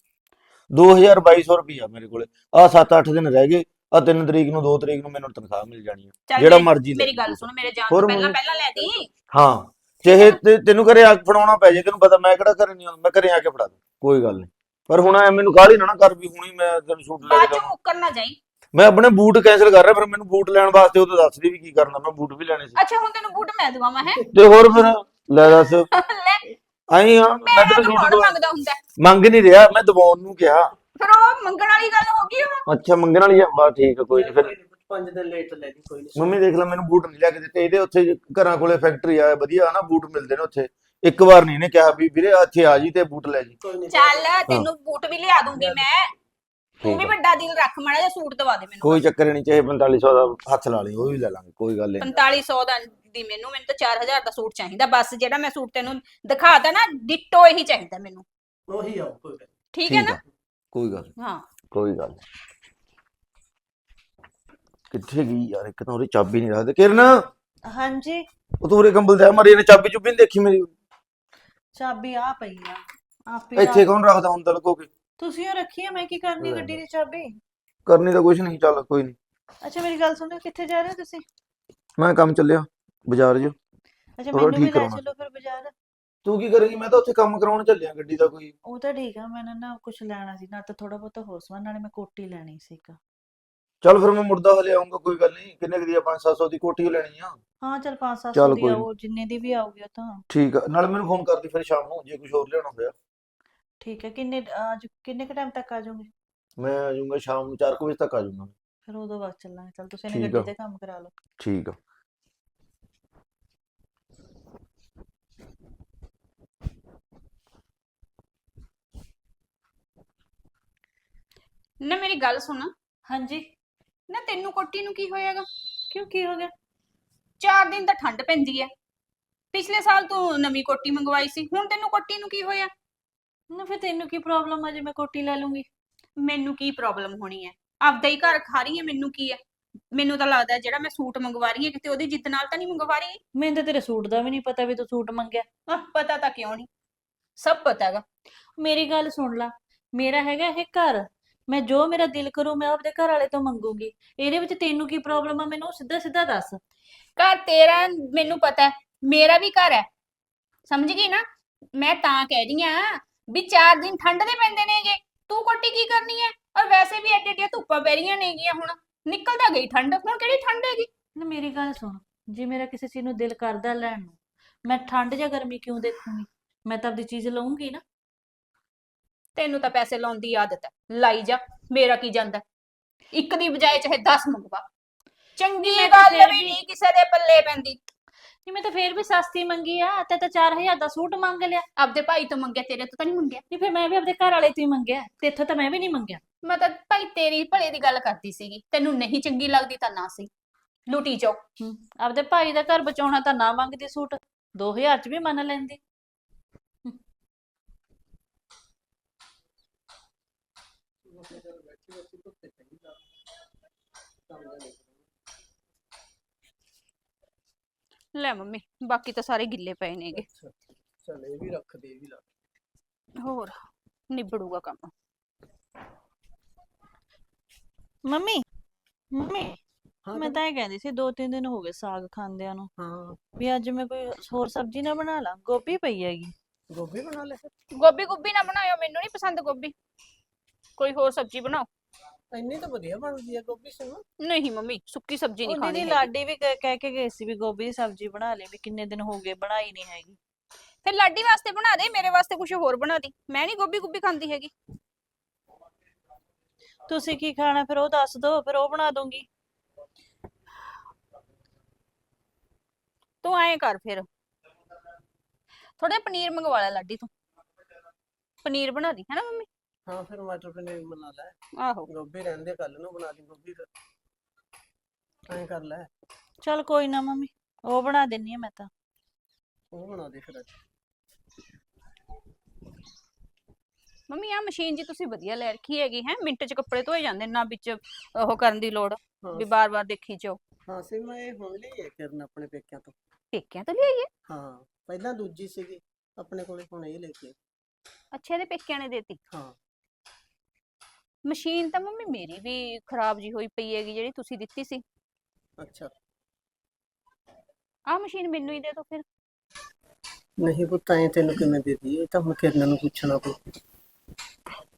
2000 2200 ਰੁਪਈਆ ਮੇਰੇ ਕੋਲੇ। ਆ 7-8 ਦਿਨ ਰਹਿ ਗਏ ਆ 3 ਤਰੀਕ ਨੂੰ 2 ਤਰੀਕ ਨੂੰ ਮੈਨੂੰ ਤਨਖਾਹ ਮਿਲ ਜਾਣੀ ਆ। ਚੱਲ ਜਿਹੜਾ ਮੇਰੀ- ਮਰਜ਼ੀ ਲੈ ਮੇਰੀ। ਗੱਲ ਸੁਣ ਮੇਰੇ ਜਾਣ ਹੋਰ ਤੋਂ ਪਹਿਲਾਂ? ਪਹਿਲਾਂ ਲੈ ਦੀ ਹਾਂ ਚਾਹੇ ਤੇ ਤੈਨੂੰ ਘਰੇ ਆ ਕੇ ਫੜਾਉਣਾ ਪੈ ਜੇ ਤੈਨੂੰ ਪਤਾ ਮੈਂ ਕਿਹੜਾ ਘਰੇ ਨਹੀਂ ਆਉਂਦਾ ਮੈਂ ਘਰੇ ਆ ਕੇ ਫੜਾ ਦੂੰ। ਕੋਈ ਗੱਲ ਨਹੀਂ। ਪਰ ਹੁਣ ਐ ਮੈਨੂੰ ਕਾਹਲੀ ਨਾ ਨਾ ਕਰ ਵੀ ਹੁਣੀ ਮੈਂ ਤੈਨੂੰ ਸੂਟ ਲੈ ਬਾਅਦ ਕੇ ਚ ਦਵਾਂ ਮੁੱਕਰ ਨਾ ਜਾਈ। ਮੈਂ ਆਪਣੇ ਬੂਟ ਕੈਨਸਲ ਕਰ ਰਿਹਾ ਫਿਰ ਮੈਨੂੰ ਬੂਟ ਲੈਣ ਵਾਸਤੇ ਉਹ ਤਾਂ ਦੱਸ ਦੇ ਵੀ ਕੀ ਕਰਨਾ ਮੈਂ ਬੂਟ ਵੀ ਲੈਣੇ ਸੀ। ਅੱਛਾ ਹੁਣ ਤੈਨੂੰ ਬੂਟ ਮੈਂ ਦਵਾਵਾਂ ਹੈ ਤੇ ਹੋਰ ਫਿਰ ਲੈ ਦੱਸ। ਲੈ ਆਈ ਹਾਂ ਮੈਂ ਹੁਣ ਦਵਾ ਮੰਗਦਾ ਹੁੰਦਾ। ਮੰਗ ਨਹੀਂ ਰਿਹਾ ਮੈਂ ਦਵਾਉਣ ਨੂੰ ਕਿਹਾ। ਫਿਰ ਉਹ ਮੰਗਣ ਵਾਲੀ ਗੱਲ ਹੋ ਗਈ ਹੁਣ ਅੱਛਾ ਮੰਗਣ ਵਾਲੀ ਆ ਬਸ ਠੀਕ ਆ ਕੋਈ ਨਹੀਂ ਫਿਰ 5 ਦਿਨ ਲੇਟ ਲੈ ਲਈ ਕੋਈ ਨਹੀਂ ਮੰਮੀ ਦੇਖ ਲੈ ਮੈਨੂੰ ਬੂਟ ਨਹੀਂ ਲਿਆ ਕੇ ਦਿੱਤੇ ਇਹਦੇ ਉੱਥੇ ਘਰਾਂ ਕੋਲੇ ਫੈਕਟਰੀ ਆ ਵਧੀਆ ਨਾ ਬੂਟ ਮਿਲਦੇ ਨੇ ਉੱਥੇ। ਇੱਕ ਵਾਰ ਨਹੀਂ ਇਹਨੇ ਕਿਹਾ ਵੀ ਵੀਰੇ ਇੱਥੇ ਆ ਜੀ ਤੇ ਬੂਟ ਲੈ ਜੀ। ਕੋਈ ਨਹੀਂ ਚੱਲ ਤੈਨੂੰ ਬੂਟ ਵੀ ਲਿਆ ਦੂੰਗੀ ਮੈਂ। ਤੂੰ ਵੀ ਆ। ਵੱਡਾ ਦਿਲ ਰੱਖ ਮਾੜਾ ਜਿਹਾ ਸੂਟ ਦਵਾ ਦੇ ਮੈਨੂੰ ਕੋਈ ਚੱਕਰ ਨਹੀਂ ਚਾਹੇ 4500 ਦਾ ਹੱਥ ਲਾ ਲਈ ਉਹ ਵੀ ਲੈ ਲਾਂਗੇ ਕੋਈ ਗੱਲ ਨਹੀਂ 4500 ਦਾ ਦੀ ਮੈਨੂੰ ਮੈਨੂੰ ਤਾਂ 4000 ਦਾ ਸੂਟ ਚਾਹੀਦਾ ਬਸ ਜਿਹੜਾ ਮੈਂ ਸੂਟ ਤੈਨੂੰ ਦਿਖਾਤਾ ਨਾ ਡਿਟੋ ਇਹੀ ਚਾਹੀਦਾ ਮੈਨੂੰ। ਉਹੀ ਆਓ ਕੋਈ ਗੱਲ ਠੀਕ ਹੈ ਨਾ? ਕੋਈ ਗੱਲ ਨੀ, ਹਾਂ। ਕੋਈ ਗੱਲ ਨੀ। ਕਿੱਥੇ ਗਈ ਯਾਰ ਇੱਕ ਤਾਂ ਉਹਦੀ ਚਾਬੀ ਨਹੀਂ ਰੱਖਦੇ। ਕਿਰਨ! ਹਾਂਜੀ। ਉਹ ਤੂੰ ਉਰੇ ਕੰਬਲ ਤੇ ਮਾਰੀ ਇਹਨੇ ਚਾਬੀ ਚੁੱਬੀ ਨਹੀਂ ਦੇਖੀ ਮੇਰੀ। ਚਾਬੀ ਆ ਪਈ ਆ ਆਪੇ ਇੱਥੇ ਕੌਣ ਰੱਖਦਾ ਹੁੰਦਾ ਲਗੋਗੇ ਤੁਸੀਂ ਉਹ ਰੱਖੀ ਆ? ਮੈਂ ਕੀ ਕਰਨੀ ਲੈ ਗੱਡੀ ਦੀ ਚਾਬੀ? ਕਰਨੀ ਤਾਂ ਕੁਝ ਨਹੀਂ ਚੱਲ ਕੋਈ ਨਹੀਂ। ਅੱਛਾ ਮੇਰੀ ਗੱਲ ਸੁਣੋ ਕਿੱਥੇ ਜਾ ਰਹੇ ਹੋ ਤੁਸੀਂ? ਮੈਂ ਕੰਮ ਚੱਲਿਆ ਬਾਜ਼ਾਰ 'ਚ। ਅੱਛਾ ਹੋਰ ਮੈਨੂੰ ਵੀ ਠੀਕ ਲੈ ਕਰਾਉਣਾ। ਚਲੋ ਫਿਰ ਬਾਜ਼ਾਰ। ਤੂੰ ਕੀ ਕਰੇਂਗੀ? ਮੈਂ ਤਾਂ ਉੱਥੇ ਕੰਮ ਕਰਾਉਣ ਚੱਲਿਆ ਗੱਡੀ ਦਾ ਕੋਈ। ਉਹ ਤਾਂ ਠੀਕ ਆ ਮੈਂ ਨਾ ਕੁਝ ਲੈਣਾ ਸੀ ਨਾ ਤਾਂ ਥੋੜਾ ਬਹੁਤਾ ਹੋਰ ਸਮਾਨ ਨਾਲੇ ਮੈਂ ਕੋਟੀ ਲੈਣੀ ਸੀ ਇੱਕ। ਚੱਲ ਫਿਰ ਮੈਂ ਮੁਰਦਾ ਹਲੇ ਆਉਂਗਾ ਕੋਈ ਗੱਲ ਨਹੀਂ। ਕਿੰਨੇ ਕੁ ਦੀ ਆ? 5-700 ਦੀ ਕੋਟੀ ਲੈਣੀ ਆ। ਹਾਂ ਚਲ 5-700 ਚੱਲ ਦੀ ਕੋਈ ਆ ਨੀ। ਉਹ ਜਿੰਨੇ ਦੀ ਵੀ ਆਉਗੀ ਉਹ ਤਾਂ। ਠੀਕ ਆ ਨਾਲੇ ਮੈਨੂੰ ਫੋਨ ਕਰਦੀ ਫਿਰ ਸ਼ਾਮ ਨੂੰ ਜੇ ਕੁਝ ਹੋਰ ਲੈਣਾ ਹੋਇਆ। ਠੀਕ ਹੈ ਕਿੰਨੇ ਅੱਜ ਕਿੰਨੇ ਕ ਟਾਈਮ ਤੱਕ ਆ ਜਾਓਗੇ? ਮੈਂ ਆ ਜਾਊਂਗਾ ਸ਼ਾਮ ਨੂੰ 4 ਵਜੇ ਤੱਕ ਆ ਜਾਊਂਗਾ ਫਿਰ ਉਦੋਂ ਬਾਅਦ ਚੱਲਾਂਗੇ। ਚਲ ਤੁਸੀਂ ਨੇ ਠੀਕ ਗੱਡੀ ਆ। ਤੇ ਕੰਮ ਕਰਾ ਲਓ। ਠੀਕ ਆ। ਨਾ ਮੇਰੀ ਗੱਲ ਸੁਣ। ਹਾਂਜੀ। ਨਾ ਤੈਨੂੰ ਕੋਟੀ ਨੂੰ ਕੀ ਹੋਇਆਗਾ ਕਿਉਂ ਕੀ ਹੋ ਗਿਆ? ਚਾਰ ਦਿਨ ਤਾਂ ਠੰਡ ਪੈਂਦੀ ਹੈ ਪਿਛਲੇ ਸਾਲ ਤੂੰ ਨਵੀਂ ਕੋਟੀ ਮੰਗਵਾਈ ਸੀ ਹੁਣ ਤੈਨੂੰ ਕੋਟੀ ਨੂੰ ਕੀ ਹੋਇਆ? ਨਾ ਫਿਰ ਤੈਨੂੰ ਕੀ ਪ੍ਰੋਬਲਮ ਆ ਜੇ ਮੈਂ ਕੋਟੀ ਲੈ ਲੂੰਗੀ ਮੈਨੂੰ ਕੀ ਪ੍ਰੋਬਲਮ ਹੋਣੀ ਹੈ ਆਪਦਾ ਹੀ ਘਰ ਖਾ ਰਹੀ ਹੈ ਮੈਨੂੰ ਕੀ ਹੈ ਮੈਨੂੰ ਤਾਂ ਲੱਗਦਾ ਜਿਹੜਾ ਮੈਂ ਸੂਟ ਮੰਗਵਾ ਰਹੀ ਹਾਂ ਕਿਤੇ ਉਹਦੀ ਜਿੱਦ ਨਾਲ ਤਾਂ ਨਹੀਂ ਮੰਗਵਾ ਰਹੀ? ਮੈਨੂੰ ਤਾਂ ਤੇਰੇ ਸੂਟ ਦਾ ਵੀ ਨਹੀਂ ਪਤਾ ਵੀ ਤੂੰ ਸੂਟ ਮੰਗਿਆ। ਆਹ, ਪਤਾ ਤਾਂ ਕਿਉਂ ਨਹੀਂ? ਸਭ ਪਤਾ ਹੈਗਾ। ਮੇਰੀ ਗੱਲ ਸੁਣ ਲਾ ਮੇਰਾ ਹੈਗਾ ਇਹ ਘਰ। ਮੈਂ ਜੋ ਮੇਰਾ ਦਿਲ ਕਰੂ ਮੈਂ ਆਪਦੇ ਘਰ ਵਾਲੇ ਤੋਂ ਮੰਗੂਗੀ। ਇਹਦੇ ਵਿੱਚ ਤੈਨੂੰ ਕੀ ਪ੍ਰੋਬਲਮ ਆ ਮੈਨੂੰ ਸਿੱਧਾ ਸਿੱਧਾ ਦੱਸ। ਘਰ ਤੇਰਾ ਮੈਨੂੰ ਪਤਾ ਹੈ ਮੇਰਾ ਵੀ ਘਰ ਹੈ। ਸਮਝ ਗਈ ਨਾ? ਮੈਂ ਤਾਂ ਕਹਿ ਰਹੀ ਆ ਵੀ ਚਾਰ ਦਿਨ ਠੰਡ ਦੇ ਪੈਂਦੇ ਨੇਗੇ ਤੂੰ ਕੋਟੀ ਕੀ ਕਰਨੀ ਹੈ ਔਰ ਵੈਸੇ ਵੀ ਐਡੇ ਐਡੀਆਂ ਧੁੱਪਾਂ ਪੈ ਰਹੀਆਂ ਨੇਗੀਆਂ ਹੁਣ ਨਿਕਲਦਾ ਗਈ ਠੰਡ ਹੁਣ ਕਿਹੜੀ ਠੰਡ ਹੈਗੀ? ਨਾ ਮੇਰੀ ਗੱਲ ਸੁਣ ਜੇ ਮੇਰਾ ਕਿਸੇ ਚੀਜ਼ ਨੂੰ ਦਿਲ ਕਰਦਾ ਲੈਣ ਨੂੰ ਮੈਂ ਠੰਡ ਜਾਂ ਗਰਮੀ ਕਿਉਂ ਦੇਖੂੰਗੀ? ਮੈਂ ਤਾਂ ਆਪਦੀ ਚੀਜ਼ ਲਵਾਂਗੀ ਨਾ। ਤੈਨੂੰ ਤਾਂ ਪੈਸੇ ਲਾਉਣ ਦੀ ਆਦਤ ਹੈ ਲਾਈ ਜਾ ਮੇਰਾ ਕੀ ਜਾਂਦਾ? ਇੱਕ ਦੀ ਬਜਾਏ ਚਾਹੇ 10 ਮੰਗਵਾ। ਚੰਗੀ ਤਾਂ ਗੱਲ ਵੀ- ਨਹੀਂ ਕਿਸੇ ਦੇ ਪੱਲੇ ਪੈਂਦੀ। ਨਹੀਂ ਮੈਂ ਤਾਂ ਫੇਰ ਵੀ ਸਸਤੀ ਮੰਗੀ ਆ ਤੇ ਤਾਂ 4000 ਦਾ ਸੂਟ ਮੰਗ ਲਿਆ। ਆਪਦੇ ਭਾਈ ਤੋਂ ਮੰਗਿਆ ਤੇਰੇ ਤੋਂ ਤਾਂ ਨਹੀਂ ਮੰਗਿਆ। ਨਹੀਂ ਫਿਰ ਮੈਂ ਵੀ ਆਪਦੇ ਘਰ ਵਾਲੇ ਤੋਂ ਹੀ ਮੰਗਿਆ ਤੇ ਇੱਥੋਂ ਤਾਂ ਮੈਂ ਵੀ ਨਹੀਂ ਮੰਗਿਆ। ਮੈਂ ਤਾਂ ਭਾਈ ਤੇਰੀ ਭਲੇ ਦੀ ਗੱਲ ਕਰਦੀ ਸੀਗੀ ਤੈਨੂੰ ਨਹੀਂ ਚੰਗੀ ਲੱਗਦੀ ਤਾਂ ਨਾ ਸੀ ਲੁੱਟੀ ਜਾਓ। ਹਮ, ਆਪਦੇ ਭਾਈ ਦਾ ਘਰ ਬਚਾਉਣਾ ਤਾਂ ਨਾ ਮੰਗਦੀ ਸੂਟ 2000 ਚ ਵੀ ਮੰਨ ਲੈਂਦੀ। ਲੈ ਮੰਮੀ ਬਾਕੀ ਤਾਂ ਸਾਰੇ ਗਿੱਲੇ ਪਏ ਨੇਗੇ। ਚੱਲ ਇਹ ਵੀ ਰੱਖ ਦੇ ਇਹ ਵੀ ਲਾ ਹੋਰ ਨਿਬੜੂਗਾ ਕੰਮ। ਮੰਮੀ ਮੰਮੀ ਹਾਂ ਮੈਂ ਤਾਂ ਇਹ ਕਹਿੰਦੀ ਸੀ ਦੋ ਤਿੰਨ ਦਿਨ ਹੋ ਗਏ ਸਾਗ ਖਾਂਦਿਆਂ ਨੂੰ। ਹਾਂ। ਵੀ ਅੱਜ ਮੈਂ ਕੋਈ ਹੋਰ ਸਬਜ਼ੀ ਨਾ ਬਣਾ ਲਾਂ ਗੋਭੀ ਪਈ ਹੈਗੀ। ਗੋਭੀ ਬਣਾ ਲੈ ਗੋਭੀ ਗੁੱਭੀ ਨਾ ਬਣਾਇਓ ਮੈਨੂੰ ਨਹੀਂ ਪਸੰਦ ਗੋਭੀ। ਕੋਈ ਹੋਰ ਸਬਜ਼ੀ ਬਣਾਓ। ਇੰਨੀ ਤਾਂ ਵਧੀਆ ਬਣਦੀ ਆ ਗੋਭੀ ਸੁਣ ਨਹੀਂ ਮੰਮੀ ਸੁੱਕੀ ਸਬਜ਼ੀ ਨਹੀਂ ਉਹ ਖਾਣੀ ਦੀਦੀ ਹੈਗੀ। ਲਾਡੀ ਵੀ ਕਹਿ ਕਹਿ ਕੇ ਗਏ ਸੀ ਵੀ ਗੋਭੀ ਦੀ ਸਬਜ਼ੀ ਬਣਾ ਲਈ ਵੀ ਕਿੰਨੇ ਦਿਨ ਹੋ ਗਏ ਬਣਾਈ ਨਹੀਂ ਹੈਗੀ। ਫਿਰ ਲਾਡੀ ਵਾਸਤੇ ਬਣਾ ਦੇ ਮੇਰੇ ਵਾਸਤੇ ਕੁਝ ਹੋਰ ਬਣਾ ਦੀ। ਮੈਂ ਨਹੀਂ ਗੋਭੀ ਗੁੱਭੀ ਖਾਂਦੀ ਹੈਗੀ। ਤੁਸੀਂ ਕੀ ਖਾਣਾ ਫਿਰ ਉਹ ਦੱਸ ਦਿਓ ਫਿਰ ਉਹ ਬਣਾ ਦੂੰਗੀ ਤੂੰ ਐਂ ਕਰ ਫਿਰ। ਥੋੜਾ ਪਨੀਰ ਮੰਗਵਾ ਲੈ ਲਾਡੀ ਤੂੰ। ਪਨੀਰ ਬਣਾ ਦੀ ਹੈ ਨਾ ਮੰਮੀ? ਹਾਂ ਫਿਰ ਮਟਰ ਪਨੀਰ ਬਣਾ ਲੈ। ਆਹੋ। ਗੋਭੀ ਰਹਿੰਦੇ ਕੱਲ ਨੂੰ ਬਣਾ ਦੀ ਗੋਭੀ ਫਿਰ। ਐਂ ਕਰ ਲੈ। ਚਲ ਕੋਈ ਨਾ ਮੰਮੀ ਉਹ ਬਣਾ ਦਿੰਨੀ ਆ ਮੈਂ ਤਾਂ। ਉਹ ਬਣਾ ਦੇ ਫਿਰ ਅੱਜ। ਮੰਮੀ ਆ ਮਸ਼ੀਨ ਜੀ ਤੁਸੀਂ ਵਧੀਆ ਲੈ ਰੱਖੀ ਹੈਗੀ ਹੈ? ਮਿੰਟ 'ਚ ਕੱਪੜੇ ਧੋਏ ਜਾਂਦੇ ਨਾ ਵਿੱਚ ਉਹ ਕਰਨ ਦੀ ਲੋੜ ਹਾਂ। ਵੀ ਬਾਰ-ਬਾਰ ਦੇਖੀ ਜਾਓ। ਹਾਂ ਸੀ ਮੈਂ ਇਹ ਹੁਣ ਲਈ ਹੈ ਕਰਨ ਆਪਣੇ ਪੇਕਿਆਂ ਤੋਂ। ਪੇਕਿਆਂ ਤੋਂ ਲਿਆਈਏ ਹਾਂ ਪਹਿਲਾਂ ਦੂਜੀ ਸੀਗੀ ਆਪਣੇ ਕੋਲੇ ਹੁਣ ਇਹ ਲੈ ਕੇ ਆਈ। ਅੱਛਾ ਇਹਦੇ ਪੇਕਿਆਂ ਨੇ ਦੇਤੀ? ਹਾਂ। ਮਸ਼ੀਨ ਤਾਂ ਮੰਮੀ ਮੇਰੀ ਵੀ ਖਰਾਬ ਜੀ ਹੋਈ ਪਈ ਹੈਗੀ ਜਿਹੜੀ ਤੁਸੀਂ ਦਿੱਤੀ ਸੀ। ਅੱਛਾ। ਆਹ ਮਸ਼ੀਨ ਮੈਨੂੰ ਹੀ ਦੇ ਦਿਓ ਫਿਰ। ਨਹੀਂ ਪੁੱਤ ਐਂ ਤੈਨੂੰ ਕਿਵੇਂ ਦੇ ਦੀ ਇਹ ਤਾਂ ਹੁਣ ਕਿਰਨ ਨੂੰ ਪੁੱਛਣਾ ਪਊ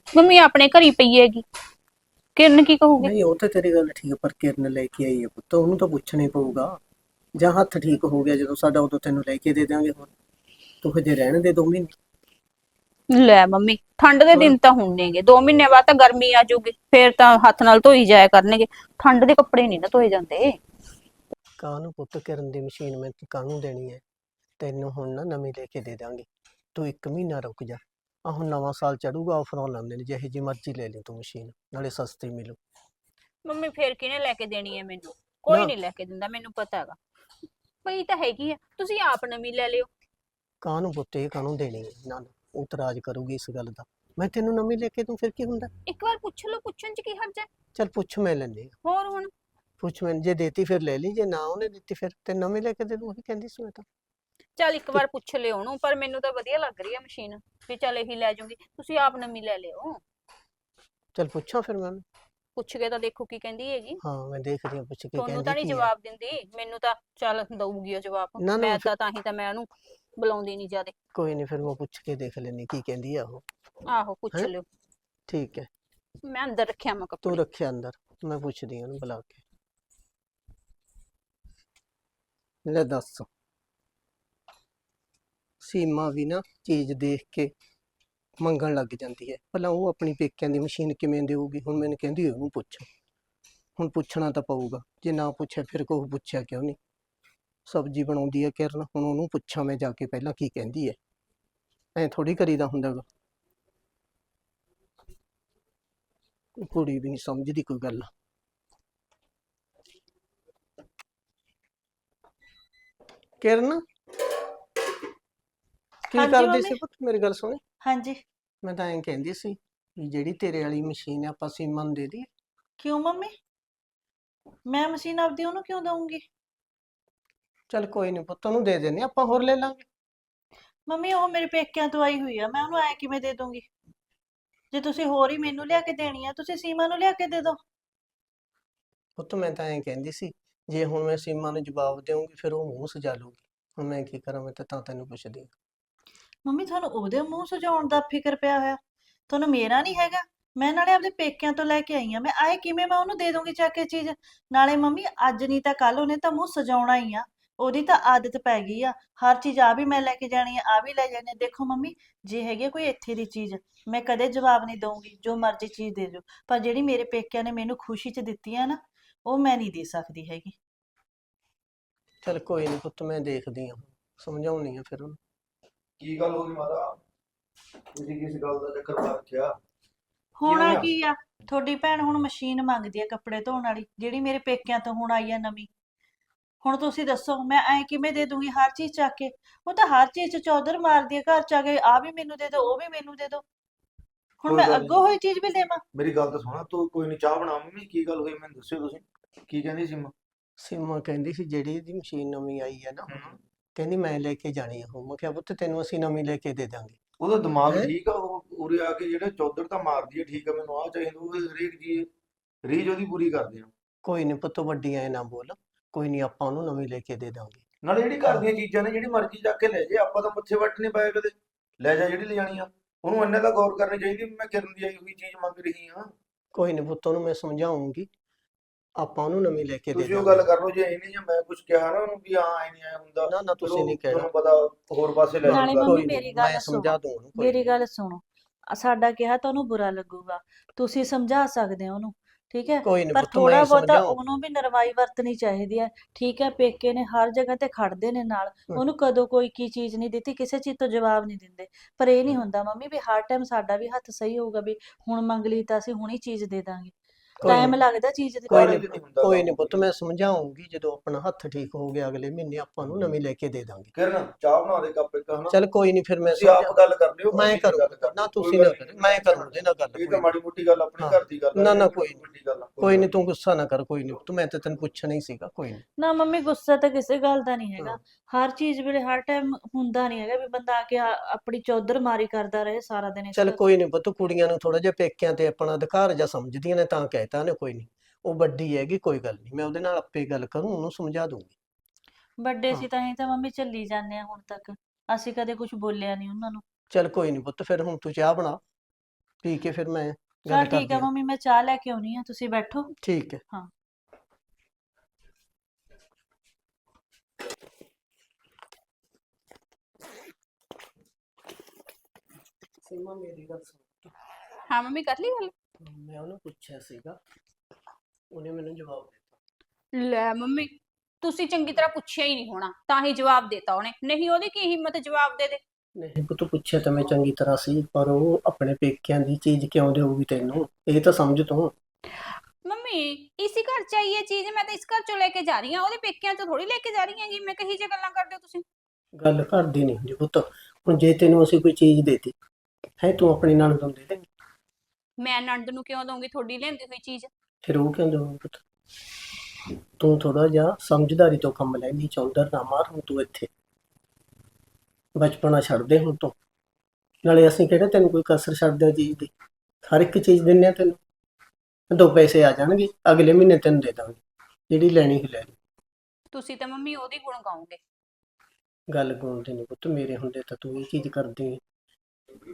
ਮੰਮੀ ਆਪਣੇ ਘਰ ਪਈ ਹੈਗੀ। ਕਿਰਨ ਕੀ ਕਹੂਗੀ? ਨਹੀਂ ਉਹ ਤਾਂ ਤੇਰੀ ਗੱਲ ਠੀਕ ਹੈ, ਪਰ ਕਿਰਨ ਲੈ ਕੇ ਆਈ ਹੈ ਪੁੱਤ। ਉਹਨੂੰ ਤਾਂ ਪੁੱਛਣਾ ਹੀ ਪਊਗਾ। ਜਾਂ ਹੱਥ ਠੀਕ ਹੋ ਗਿਆ ਜਦੋਂ ਸਾਡਾ ਉਦੋਂ ਤੈਨੂੰ ਲੈ ਕੇ ਦੇ ਦਿਆਂਗੇ ਹੁਣ। ਤੂੰ ਹਜੇ ਰਹਿਣ ਦੇ ਦੋ ਮਹੀਨੇ। ਲੈ ਮੰਮੀ ਠੰਡ ਦੇ ਦਿਨ ਤਾਂ ਹੁਣ ਨੇਗੇ 2 ਮਹੀਨੇ ਬਾਅਦ ਤਾਂ ਗਰਮੀ ਆ ਜਾਊਗੀ ਫੇਰ ਤਾਂ ਹੱਥ ਨਾਲ ਧੋਈ ਜਾਇਆ ਕਰਨਗੇ ਠੰਡ ਦੇ ਕੱਪੜੇ ਨਹੀਂ ਨਾ ਧੋਏ ਜਾਂਦੇ। ਕਾਹਨੂੰ ਪੁੱਤ ਕਿਰਨ ਦੀ ਮਸ਼ੀਨ ਮੈਂ ਕਾਹਨੂੰ ਦੇਣੀ ਹੈ ਤੈਨੂੰ ਹੁਣ ਨਾ ਨਵੀਂ ਲੈ ਕੇ ਦੇ ਦਾਂਗੇ ਤੂੰ ਇੱਕ ਮਹੀਨਾ ਰੁਕ ਜਾ ਆ ਹੁਣ ਨਵਾਂ ਸਾਲ ਚੜੂਗਾ ਆਫਰਾਂ ਲਾਉਂਦੇ ਨੇ ਜਿਹੇ ਜੀ ਮਰਜ਼ੀ ਲੈ ਲਈ ਤੂੰ ਮਸ਼ੀਨ ਨਾਲੇ ਸਸਤੀ ਮਿਲੂ। ਮੰਮੀ ਫੇਰ ਕਿਹਨੇ ਲੈ ਕੇ ਦੇਣੀ ਹੈ ਮੈਨੂੰ? ਕੋਈ। ਨਹੀਂ ਲੈ ਕੇ ਦਿੰਦਾ ਮੈਨੂੰ ਪਤਾ ਹੈਗਾ। ਪਈ ਤਾਂ ਹੈਗੀ ਆ ਤੁਸੀਂ ਆਪ ਨਵੀਂ ਲੈ ਲਿਓ। ਕਾਹਨੂੰ ਪੁੱਤ ਕਾਹਨੂੰ ਦੇਣੀ ਹੈ ਨਾ ਨਾ ਉਹ ਇਤਰਾਜ਼ ਕਰੂਗੀ ਇਸ ਗੱਲ ਦਾ। ਮੈਂ ਤੈਨੂੰ ਨਵੀਂ ਲੈ ਕੇ ਦੂੰ ਫਿਰ ਕੀ ਹੁੰਦਾ? ਇੱਕ ਵਾਰ ਪੁੱਛ ਲਓ ਪੁੱਛਣ ਚ ਕੀ ਹਰਜ ਹੈ? ਚੱਲ ਪੁੱਛ ਮੈਂ ਲੈਂਦੀ ਹਾਂ। ਹੋਰ ਹੁਣ? ਪੁੱਛ ਮੈਂ ਜੇ ਦੇਤੀ ਫਿਰ ਲੈ ਲਈ ਜੇ ਨਾ ਉਹਨੇ ਦਿੱਤੀ ਫਿਰ ਤੇ ਨਵੀਂ ਲੈ ਕੇ ਦੇ ਦੂੰ ਉਹੀ ਕਹਿੰਦੀ ਸੀ ਮੈਂ ਤਾਂ। ਚੱਲ ਇੱਕ ਵਾਰ ਪੁੱਛ ਲਿਓ ਉਹਨੂੰ ਪਰ ਮੈਨੂੰ ਤਾਂ ਵਧੀਆ ਲੱਗ ਰਹੀ ਹੈ ਮਸ਼ੀਨ ਵੀ ਚੱਲ ਇਹੀ ਲੈ ਜਾਊਂਗੀ ਤੁਸੀਂ ਆਪ ਨਵੀਂ ਲੈ ਲਿਓ। ਚੱਲ ਪੁੱਛਾਂ ਫਿਰ ਮੈਂ ਉਹਨੂੰ। ਪੁੱਛ ਕੇ ਤਾਂ ਦੇਖੋ ਕੀ ਕਹਿੰਦੀ ਹੈਗੀ। ਹਾਂ ਮੈਂ ਦੇਖਦੀ ਹਾਂ ਪੁੱਛ ਕੇ ਤੁਹਾਨੂੰ ਕਹਿੰਦੀ ਤਾਂ ਨਹੀਂ ਕੀ ਹੈ। ਜਵਾਬ ਦਿੰਦੀ ਮੈਨੂੰ ਤਾਂ ਚੱਲ ਦਊਗੀ ਉਹ ਜਵਾਬ। ਨਾ, ਨਾ, ਮੈਂ ਫਿਰ- ਤਾਂ ਤਾਂ ਹੀ ਤਾਂ ਮੈਂ ਉਹਨੂੰ ਬੁਲਾਉਂਦੀ ਨਹੀਂ ਜਿਆਦੇ। ਕੋਈ ਨਹੀਂ ਫਿਰ ਮੈਂ ਪੁੱਛ ਕੇ ਦੇਖ ਲੈਣੀ ਕੀ ਕਹਿੰਦੀ ਆ ਉਹ। ਆਹੋ ਪੁੱਛ ਹੈਂ? ਲਿਓ। ਠੀਕ ਹੈ। ਮੈਂ ਅੰਦਰ ਰੱਖਿਆ ਮੈਂ ਤੂੰ ਕੱਪੜੇ ਰੱਖਿਆ ਅੰਦਰ ਮੈਂ ਪੁੱਛਦੀ ਹਾਂ ਉਹਨੂੰ ਬੁਲਾ ਕੇ। ਲੈ ਦੱਸ। ਸੀਮਾ ਵੀ ਨਾ ਚੀਜ਼ ਦੇਖ ਕੇ ਮੰਗਣ ਲੱਗ ਜਾਂਦੀ ਹੈ। ਭਲਾ ਉਹ ਆਪਣੀ ਪੇਕਿਆਂ ਦੀ ਮਸ਼ੀਨ ਕਿਵੇਂ ਦੇਊਗੀ? ਹੁਣ ਮੈਨੂੰ ਕਹਿੰਦੀ ਉਹਨੂੰ ਪੁੱਛ। ਹੁਣ ਪੁੱਛਣਾ ਤਾਂ ਪਊਗਾ। ਜੇ ਨਾ ਪੁੱਛਿਆ ਫਿਰ ਕੋਈ ਪੁੱਛਿਆ ਕਿਉਂ ਨਹੀਂ ਸਬਜ਼ੀ ਬਣਾਉਂਦੀ ਹੈ ਕਿਰਨ ਹੁਣ ਉਹਨੂੰ ਪੁੱਛਾਂ ਮੈਂ ਜਾ ਕੇ ਪਹਿਲਾਂ ਕੀ ਕਹਿੰਦੀ ਹੈ। ਐ ਥੋੜੀ ਕਰੀਦਾ ਹੁੰਦਾ ਗਾ। ਕੁੜੀ ਵੀ ਨਹੀਂ ਸਮਝਦੀ ਕੋਈ ਗੱਲ। ਕਿਰਨ? ਕੀ ਹਾਂਜੀ ਕਰਦੀ ਮੰਮੀ। ਸੀ ਪੁੱਤ? ਮੇਰੀ ਗੱਲ ਸੁਣੀ। ਹਾਂਜੀ। ਮੈਂ ਤਾਂ ਐਂ ਕਹਿੰਦੀ ਸੀ ਵੀ ਜਿਹੜੀ ਤੇਰੇ ਵਾਲੀ ਮਸ਼ੀਨ ਹੈ ਆਪਾਂ ਸੀਮਾ ਨੂੰ ਦੇ ਦਈਏ। ਕਿਉਂ ਮੰਮੀ? ਮੈਂ ਮਸ਼ੀਨ ਆਪਦੀ ਉਹਨੂੰ ਕਿਉਂ ਦਊਂਗੀ? ਚੱਲ ਕੋਈ ਨਹੀਂ ਪੁੱਤ ਉਹਨੂੰ ਦੇ ਦਿੰਦੇ ਹਾਂ, ਆਪਾਂ ਹੋਰ ਲੈ ਲਾਂਗੇ। ਮੰਮੀ ਉਹ ਮੇਰੇ ਪੇਕਿਆਂ ਤੋਂ ਆਈ ਹੋਈ ਆ ਮੈਂ ਉਹਨੂੰ ਐ ਕਿਵੇਂ ਦੇ ਦੂੰਗੀ? ਜੇ ਤੁਸੀਂ ਹੋਰ ਹੀ ਮੈਨੂੰ ਲਿਆ ਕੇ ਦੇਣੀ ਆ ਤੁਸੀਂ ਸੀਮਾ ਨੂੰ ਲਿਆ ਕੇ ਦੇ ਦਿਓ ਪੁੱਤ ਮੈਂ ਤਾਂ ਐਂ ਕਹਿੰਦੀ ਸੀ ਜੇ ਹੁਣ ਮੈਂ ਸੀਮਾ ਨੂੰ ਜਵਾਬ ਦੇਵਾਂਗੀ ਫਿਰ ਉਹ ਮੂੰਹ ਸਜਾ ਲੂਗੀ। ਹੁਣ ਮੈਂ ਕੀ ਕਰਾਂ ਮੈਂ ਤਾਂ ਤਾਂ ਤੈਨੂੰ ਪੁੱਛਦੀ ਹਾਂ। ਮੰਮੀ ਤੁਹਾਨੂੰ ਉਹਦੇ ਮੂੰਹ ਸੁਜਾਉਣ ਦਾ ਫਿਕਰ ਪਿਆ ਹੋਇਆ? ਤੁਹਾਨੂੰ ਮੇਰਾ ਨਹੀਂ ਹੈਗਾ? ਮੈਂ ਨਾਲੇ ਆਪਦੇ ਪੇਕਿਆਂ ਤੋਂ ਲੈ ਕੇ ਆਈ ਆ ਮੈਂ ਆਏ ਕਿਵੇਂ ਮੈਂ ਉਹਨੂੰ ਦੇ ਦੂੰਗੀ ਚੱਕ ਕੇ ਚੀਜ਼? ਨਾਲੇ ਮੰਮੀ ਅੱਜ ਨਹੀਂ ਤਾਂ ਕੱਲ ਉਹਨੇ ਤਾਂ ਮੂੰਹ ਸਜਾਉਣਾ ਹੀ ਆ। ਉਹਦੀ ਤਾਂ ਆਦਤ ਪੈ ਗਈ ਆ ਹਰ ਚੀਜ਼ ਆ ਵੀ ਮੈਂ ਲੈ ਕੇ ਜਾਣੀ ਆ ਆ ਵੀ ਲੈ ਜਾਣੀ ਆ। ਦੇਖੋ ਮੰਮੀ ਜੇ ਹੈਗੀ ਆ ਕੋਈ ਇੱਥੇ ਦੀ ਚੀਜ਼ ਮੈਂ ਕਦੇ ਜਵਾਬ ਨਹੀਂ ਦਊਂਗੀ ਜੋ ਮਰਜ਼ੀ ਚੀਜ਼ ਦੇ ਦਿਓ ਪਰ ਜਿਹੜੀ ਮੇਰੇ ਪੇਕਿਆਂ ਨੇ ਮੈਨੂੰ ਖੁਸ਼ੀ 'ਚ ਦਿੱਤੀ ਆ ਨਾ ਉਹ ਮੈਂ ਨਹੀਂ ਦੇ ਸਕਦੀ ਹੈਗੀ। ਚੱਲ ਕੋਈ ਨਹੀਂ ਪੁੱਤ ਮੈਂ ਦੇਖਦੀ ਹਾਂ ਸਮਝਾਉਣੀ ਆ ਫਿਰ ਉਹਨੂੰ। ਕੀ ਗੱਲ ਹੋ ਗਈ ਮਾਤਾ? ਤੁਸੀਂ ਕਿਸ ਗੱਲ ਦਾ ਚੱਕਰ ਪਾ ਰੱਖਿਆ? ਹੋਣਾ ਹੋਇਆ? ਕੀ ਆ? ਤੁਹਾਡੀ ਭੈਣ ਹੁਣ ਮਸ਼ੀਨ ਮੰਗਦੀ ਆ ਕੱਪੜੇ ਧੋਣ ਵਾਲੀ ਜਿਹੜੀ ਮੇਰੇ ਪੇਕਿਆਂ ਤੋਂ ਹੁਣ ਆਈ ਆ ਨਵੀਂ। ਹੁਣ ਤੁਸੀਂ ਦੱਸੋ ਮੈਂ ਐ ਕਿਵੇਂ ਦੇ ਦੂੰਗੀ ਹਰ ਚੀਜ਼ ਚੱਕ ਕੇ? ਉਹ ਤਾਂ ਹਰ ਚੀਜ਼ 'ਚ ਚੌਧਰ ਮਾਰਦੀ ਆ ਘਰ ਚ ਆ ਕੇ ਆ ਵੀ ਮੈਨੂੰ ਦੇ ਦਿਓ ਉਹ ਵੀ ਮੈਨੂੰ ਦੇ ਦਿਓ ਹੁਣ ਕੋਈ ਮੈਂ ਗੱਲ ਅੱਗੋਂ ਹੋਈ ਚੀਜ਼ ਵੀ ਦੇਵਾਂ? ਮੇਰੀ ਗੱਲ ਤਾਂ ਸੁਣਾ ਤੂੰ ਕੋਈ ਨਹੀਂ ਚਾਹ ਬਣਾ ਮੰਮੀ ਕੀ ਗੱਲ ਹੋਈ ਮੈਨੂੰ ਦੱਸਿਓ ਤੁਸੀਂ? ਕੀ ਕਹਿੰਦੀ ਸੀ ਮਾਂ ਸੀਮਾ ਕਹਿੰਦੀ ਸੀ ਜਿਹੜੀ ਇਹਦੀ ਮਸ਼ੀਨ ਨਵੀਂ ਆਈ ਹੈ ਨਾ ਕਹਿੰਦੀ ਮੈਂ ਲੈ ਕੇ ਜਾਣੀ ਆ ਉਹ। ਮੈਂ ਕਿਹਾ ਪੁੱਤ ਤੈਨੂੰ ਅਸੀਂ ਨਵੀਂ ਲੈ ਕੇ ਦੇ ਦਾਂਗੇ। ਉਹਦਾ ਦਿਮਾਗ ਹੈਂ? ਠੀਕ ਆ ਉਹ ਉਰੇ ਆ ਕੇ ਜਿਹੜੇ ਚੌਧਰ ਤਾਂ ਮਾਰਦੀ ਹੈ ਠੀਕ ਆ ਮੈਨੂੰ ਆ ਚਾਹੀਦਾ ਉਹ ਹਰੇਕ ਜੀ ਰੀਜ ਉਹਦੀ ਪੂਰੀ ਕਰਦੇ ਆ। ਕੋਈ ਨਹੀਂ ਪੁੱਤ ਵੱਡੀ ਐ ਨਾ ਬੋਲ। ਕੋਈ ਨਹੀਂ ਆਪਾਂ ਉਹਨੂੰ ਨਵੀਂ ਲੈ ਕੇ ਦੇ ਦਾਂਗੇ। ਨਾਲੇ ਜਿਹੜੀ ਘਰ ਦੀਆਂ ਚੀਜ਼ਾਂ ਨੇ ਜਿਹੜੀ ਮਰਜ਼ੀ ਚੱਕ ਕੇ ਲੈ ਜੇ ਆਪਾਂ ਤਾਂ ਮੱਥੇ ਵੱਟ ਨਹੀਂ ਪਾਏ ਕਦੇ। ਲੈ ਜਾ ਜਿਹੜੀ ਲੈ ਜਾਣੀ ਆ। ਉਹਨੂੰ ਇੰਨੇ ਤਾਂ ਗੌਰ ਕਰਨੀ ਚਾਹੀਦੀ ਵੀ ਮੈਂ ਕਿਰਨ ਦੀ ਆਈ ਹੋਈ ਚੀਜ਼ ਮੰਗ ਰਹੀ ਹਾਂ। ਕੋਈ ਨਹੀਂ ਪੁੱਤ ਉਹਨੂੰ ਮੈਂ ਸਮਝਾਉਂਗੀ। ਆਪਾਂ ਉਹਨੂੰ ਨਵੀਂ ਲੈ ਕੇ ਦੇ ਤੁਸੀਂ ਉਹ ਗੱਲ ਕਰ ਲਓ ਜੇ ਇਹਨੇ ਜਾਂ ਮੈਂ ਕੁਝ ਕਿਹਾ ਨਾ ਉਹਨੂੰ ਵੀ ਹਾਂ ਐ ਨਹੀਂ ਐ ਹੁੰਦਾ। ਨਾ ਨਾ ਤੁਸੀਂ ਨਹੀਂ ਕਹਿਣਾ। ਤੁਹਾਨੂੰ ਪਤਾ ਹੋਰ ਪਾਸੇ ਲੈ ਨਾਲੇ ਜਾਊਗਾ। ਮੰਮੀ ਮੇਰੀ ਗੱਲ ਮੈਂ ਸੁਣੋ। ਸਮਝਾ ਦੂੰ ਉਹਨੂੰ ਕੋਈ ਮੇਰੀ। ਗੱਲ ਸੁਣੋ। ਸਾਡਾ ਕਿਹਾ ਤਾਂ ਉਹਨੂੰ ਬੁਰਾ ਲੱਗੂਗਾ। ਤੁਸੀਂ ਸਮਝਾ ਸਕਦੇ ਹੋ ਉਹਨੂੰ। ਠੀਕ ਹੈ? ਕੋਈ ਪਰ ਪੁੱਤ ਥੋੜਾ ਮੈਂ ਬਹੁਤਾ ਸਮਝਾਉਂ ਉਹਨੂੰ ਵੀ ਨਰਮਾਈ ਵਰਤਣੀ ਚਾਹੀਦੀ ਹੈ। ਠੀਕ ਹੈ ਪੇਕੇ ਨੇ ਹਰ ਜਗ੍ਹਾ ਤੇ ਖੜਦੇ ਨੇ ਨਾਲ। ਉਹਨੂੰ ਕਦੋਂ ਕੋਈ ਕੀ ਚੀਜ਼ ਨਹੀਂ ਦਿੱਤੀ ਕਿਸੇ ਚੀਜ਼ ਤੋਂ ਜਵਾਬ ਨਹੀਂ ਦਿੰਦੇ। ਪਰ ਇਹ ਨਹੀਂ ਹੁੰਦਾ ਮੰਮੀ ਵੀ ਹਰ ਟਾਈਮ ਸਾਡਾ ਵੀ ਹੱਥ ਸਹੀ ਹੋਊਗਾ ਵੀ ਹੁਣ ਮੰਗ ਲਈ ਤਾਂ ਅਸੀਂ ਹੁਣੀ ਚੀਜ਼ ਦੇ ਦਾਂਗੇ। ਟਾਈਮ ਨੀ। ਲੱਗਦਾ ਚੀਜ਼ ਦੇ ਕੋਈ। ਨਹੀਂ ਨਹੀਂ ਹੁੰਦਾ ਕੋਈ। ਨਹੀਂ ਪੁੱਤ ਮੈਂ ਸਮਝਾਉਂਗੀ ਜਦੋਂ ਆਪਣਾ ਹੱਥ ਠੀਕ ਹੋ ਗਿਆ ਅਗਲੇ ਮਹੀਨੇ ਆਪਾਂ ਨੂੰ ਨਵੀਂ ਲੈ ਕੇ ਦੇ ਦਾਂਗੇ ਕਿਰਨ ਚਾਹ ਬਣਾ ਦੇ ਕੱਪ ਇੱਕ ਹਨਾ ਚੱਲ ਕੋਈ ਨਹੀਂ ਫਿਰ ਮੈਂ ਤੁਸੀਂ ਆਪ ਗੱਲ ਕਰ ਲਿਓ ਮੈਂ ਕਰ ਨਾ ਤੁਸੀਂ ਕੋਈ ਨਾ ਕਰੋ ਨਹੀਂ। ਮੈਂ ਕਰੂੰ ਉਹਦੇ ਨਾਲ ਗੱਲ ਇਹ ਕੋਈ ਤਾਂ ਮਾੜੀ ਮੋਟੀ ਗੱਲ ਆਪਣੀ। ਘਰ ਦੀ ਗੱਲ ਨਾ, ਨਾ, ਕੋਈ ਆ, ਕੋਈ ਨਹੀਂ ਤੂੰ ਗੁੱਸਾ ਨਾ ਕਰ ਕੋਈ ਨਹੀਂ ਤੂੰ ਮੈਂ ਤਾਂ ਤੈਨੂੰ ਪੁੱਛਣਾ ਹੀ ਸੀਗਾ ਕੋਈ ਨਹੀਂ ਨਾ ਮੰਮੀ ਗੁੱਸਾ ਤਾਂ ਕਿਸੇ ਗੱਲ ਦਾ ਨਹੀਂ ਹੈਗਾ। ਹਰ ਚੀਜ਼ ਵੇਲੇ ਹਰ ਟਾਈਮ ਹੁੰਦਾ ਨਹੀਂ ਹੈਗਾ ਵੀ ਬੰਦਾ ਆ ਕੇ ਆਪਣੀ ਚੌਧਰ ਮਾਰੀ ਕਰਦਾ ਰਹੇ ਸਾਰਾ ਦਿਨ ਚੱਲ। ਕੋਈ ਨਹੀਂ ਪੁੱਤ ਕੁੜੀਆਂ ਨੂੰ ਥੋੜਾ ਜਿਹਾ ਪੇਕਿਆਂ ਤੇ ਆਪਣਾ ਅਧਿਕਾਰ ਜਾਂ ਸਮਝਦੀਆਂ ਨੇ ਤਾਂ ਕਹਿਤਾ ਨੇ ਕੋਈ ਨਹੀਂ ਉਹ ਵੱਡੀ ਹੈਗੀ ਕੋਈ ਗੱਲ ਨਹੀਂ ਮੈਂ ਉਹਦੇ ਨਾਲ ਆਪੇ ਗੱਲ ਕਰੂੰ ਉਹਨੂੰ ਸਮਝਾ ਦੂੰਗੀ। ਵੱਡੇ। ਸੀ ਤਾਂ ਹੀ ਤਾਂ ਮੰਮੀ ਚੱਲੀ ਜਾਂਦੇ ਆ ਹੁਣ ਤੱਕ। ਅਸੀਂ ਕਦੇ ਕੁਝ ਬੋਲਿਆ ਨਹੀਂ ਉਹਨਾਂ ਨੂੰ। ਚੱਲ ਕੋਈ ਨਹੀਂ ਪੁੱਤ ਫਿਰ ਹੁਣ ਤੂੰ ਚਾਹ ਬਣਾ। ਪੀ ਕੇ ਫਿਰ ਮੈਂ ਗੱਲ ਚਲ ਠੀਕ ਕਰਦੀ ਹੈ ਹਾਂ। ਮੰਮੀ ਮੈਂ ਚਾਹ ਲੈ ਕੇ ਆਉਣੀ ਆ ਤੁਸੀਂ ਬੈਠੋ। ਠੀਕ ਹੈ। ਹਾਂ। ਸੀਮਾ ਮੇਰੀ ਗੱਲ ਸੁਣ। ਹਾਂ ਮੰਮੀ ਕਰ ਲਈ ਗੱਲ? ਮੈਂ ਉਹਨੂੰ ਪੁੱਛਿਆ ਸੀਗਾ ਉਹਨੇ ਮੈਨੂੰ ਜਵਾਬ ਦਿੱਤਾ। ਲੈ ਮੰਮੀ ਤੁਸੀਂ ਚੰਗੀ ਤਰ੍ਹਾਂ ਪੁੱਛਿਆ ਹੀ ਨਹੀਂ ਹੋਣਾ ਤਾਂ ਹੀ ਜਵਾਬ ਦੇਤਾ ਉਹਨੇ। ਨਹੀਂ ਉਹਦੀ ਕੀ ਹਿੰਮਤ ਜਵਾਬ ਦੇ ਦੇ? ਨਹੀਂ ਪੁੱਤ ਪੁੱਛਿਆ ਤਾਂ ਮੈਂ ਚੰਗੀ ਤਰ੍ਹਾਂ ਸੀ ਪਰ ਉਹ ਆਪਣੇ ਪੇਕਿਆਂ ਦੀ ਚੀਜ਼ ਕਿਉਂ ਦੇਊਗੀ ਤੈਨੂੰ? ਇਹ ਤਾਂ ਸਮਝ ਤੂੰ। ਮੰਮੀ ਇਸੇ ਘਰ ਚ ਆਈ ਇਹ ਚੀਜ਼ ਮੈਂ ਤਾਂ ਇਸ ਘਰ ਚੋਂ ਲੈ ਕੇ ਜਾ ਰਹੀ ਹਾਂ ਉਹਦੇ ਪੇਕਿਆਂ ਚੋਂ ਥੋੜੀ ਲੈ ਕੇ ਜਾ ਰਹੀ ਹੈਗੀ ਮੈਂ ਕਹੀ ਜੇ ਗੱਲਾਂ ਕਰਦੇ ਹੋ ਤੁਸੀਂ? ਗੱਲ ਕਰਦੀ ਨਹੀਂ ਹੁੰਦੀ ਪੁੱਤ। ਹੁਣ ਜੇ ਤੈਨੂੰ ਅਸੀਂ ਕੋਈ ਚੀਜ਼ ਦੇਤੀ ਹੈ ਤੂੰ ਆਪਣੀ ਨਣਦ ਨੂੰ ਦੇ ਦੇ ਮੈਂ ਨੰਦ ਨੂੰ ਕਿਉਂ ਦਊਂਗੀ? ਤੁਹਾਡੀ ਲੈਂਦੀ ਹੋਈ ਚੀਜ਼। ਫਿਰ ਉਹ ਕਿਉਂ ਦੇਊਗੀ ਪੁੱਤ? ਤੂੰ ਥੋੜਾ ਜਿਹਾ ਸਮਝਦਾਰੀ ਤੋਂ ਕੰਮ ਲੈ ਨਹੀਂ ਚੌਂਦਰ ਨਾ ਮਾਰ ਹੁਣ ਤੂੰ ਇੱਥੇ। ਬਚਪਨਾ ਛੱਡ ਦੇ ਹੁਣ ਤੂੰ। ਨਾਲੇ ਅਸੀਂ ਕਿਹੜਾ ਤੈਨੂੰ ਕੋਈ ਕਸਰ ਛੱਡਦੇ ਚੀਜ਼ ਦੀ? ਹਰ ਇੱਕ ਚੀਜ਼ ਦਿੰਨੇ ਆ ਤੈਨੂੰ। ਦੋ ਪੈਸੇ ਆ ਜਾਣਗੇ ਅਗਲੇ ਮਹੀਨੇ ਤੈਨੂੰ ਦੇ ਦਾਂਗੇ। ਜਿਹੜੀ ਲੈਣੀ ਹੀ ਲੈ ਲਈ। ਤੁਸੀਂ ਤਾਂ ਮੰਮੀ ਉਹਦੀ ਗੁਣ ਗਾਉਂਗੇ। ਗੱਲ ਗਾਉਂਦੇ ਨਹੀਂ ਪੁੱਤ ਮੇਰੇ ਹੁੰਦੇ ਤਾਂ ਤੂੰ ਇਹ ਚੀਜ਼ ਕਰਦੀ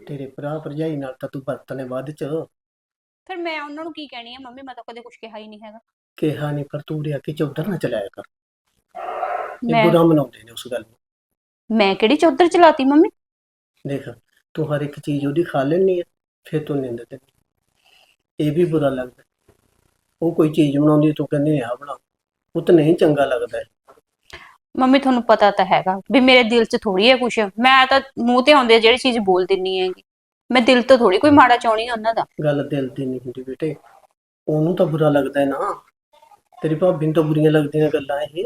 ਤੇਰੇ ਭਰਾ ਭਰਜਾਈ ਨਾਲ ਤਾਂ ਤੂੰ ਵਰਤਨੇ ਬਾਅਦ ਚ। ਫਿਰ ਮੈਂ ਉਹਨਾਂ ਨੂੰ ਕੀ ਕਹਿਣੀ ਹੈ ਮੰਮੀ ਮੈਂ ਤਾਂ ਕਦੇ ਕੁਝ ਕਿਹਾ ਹੀ ਨਹੀਂ ਹੈਗਾ। ਕਿਹਾ ਨਹੀਂ ਪਰ ਤੂੰ ਰਿਆ ਕੇ ਚੌਧਰ ਨਾ ਚਲਾਇਆ ਕਰ। ਇਹ ਮੈਂ ਬੁਰਾ ਮਨਾਉਂਦੇ ਨੇ ਉਸ ਗੱਲ ਨੂੰ। ਮੈਂ ਕਿਹੜੀ ਚੌਧਰ ਚਲਾਤੀ ਮੰਮੀ? ਦੇਖ ਤੂੰ ਹਰ ਇੱਕ ਚੀਜ਼ ਉਹਦੀ ਖਾ ਲੈਣੀ ਹੈ ਫਿਰ ਤੂੰ ਨਿੰਦ ਤੇ। ਇਹ ਵੀ ਬੁਰਾ ਲੱਗਦਾ। ਉਹ ਕੋਈ ਚੀਜ਼ ਬਣਾਉਂਦੀ ਤੂੰ ਕਹਿੰਦੀ ਆ ਬਣਾ। ਉਹ ਤਾਂ ਨਹੀਂ ਚੰਗਾ ਲੱਗਦਾ। ਹੈ। ਮੰਮੀ, ਤੁਹਾਨੂੰ ਪਤਾ ਤਾਂ ਹੈਗਾ ਵੀ ਮੇਰੇ ਦਿਲ 'ਚ ਥੋੜੀ ਹੈ ਕੁਛ। ਮੈਂ ਤਾਂ ਮੂੰਹ ਤੇ ਆਉਂਦੇ ਜਿਹੜੀ ਚੀਜ਼ ਬੋਲ ਦਿੰਨੀ ਹੈਗੀ। ਮੈਂ ਦਿਲ ਤੋਂ ਥੋੜੀ ਕੋਈ ਮਾੜਾ ਚਾਹਣੀ ਉਹਨਾਂ ਦਾ। ਗੱਲ ਦਿਲ ਦੀ ਨਹੀਂ ਹੁੰਦੀ ਬੇਟੇ। ਉਹਨੂੰ ਤਾਂ ਬੁਰਾ ਲੱਗਦਾ ਹੈ ਨਾ। ਤੇਰੀ ਭਾਬੀ ਨੂੰ ਤਾਂ ਬੁਰੀਆਂ ਲੱਗਦੀਆਂ ਗੱਲਾਂ ਇਹ।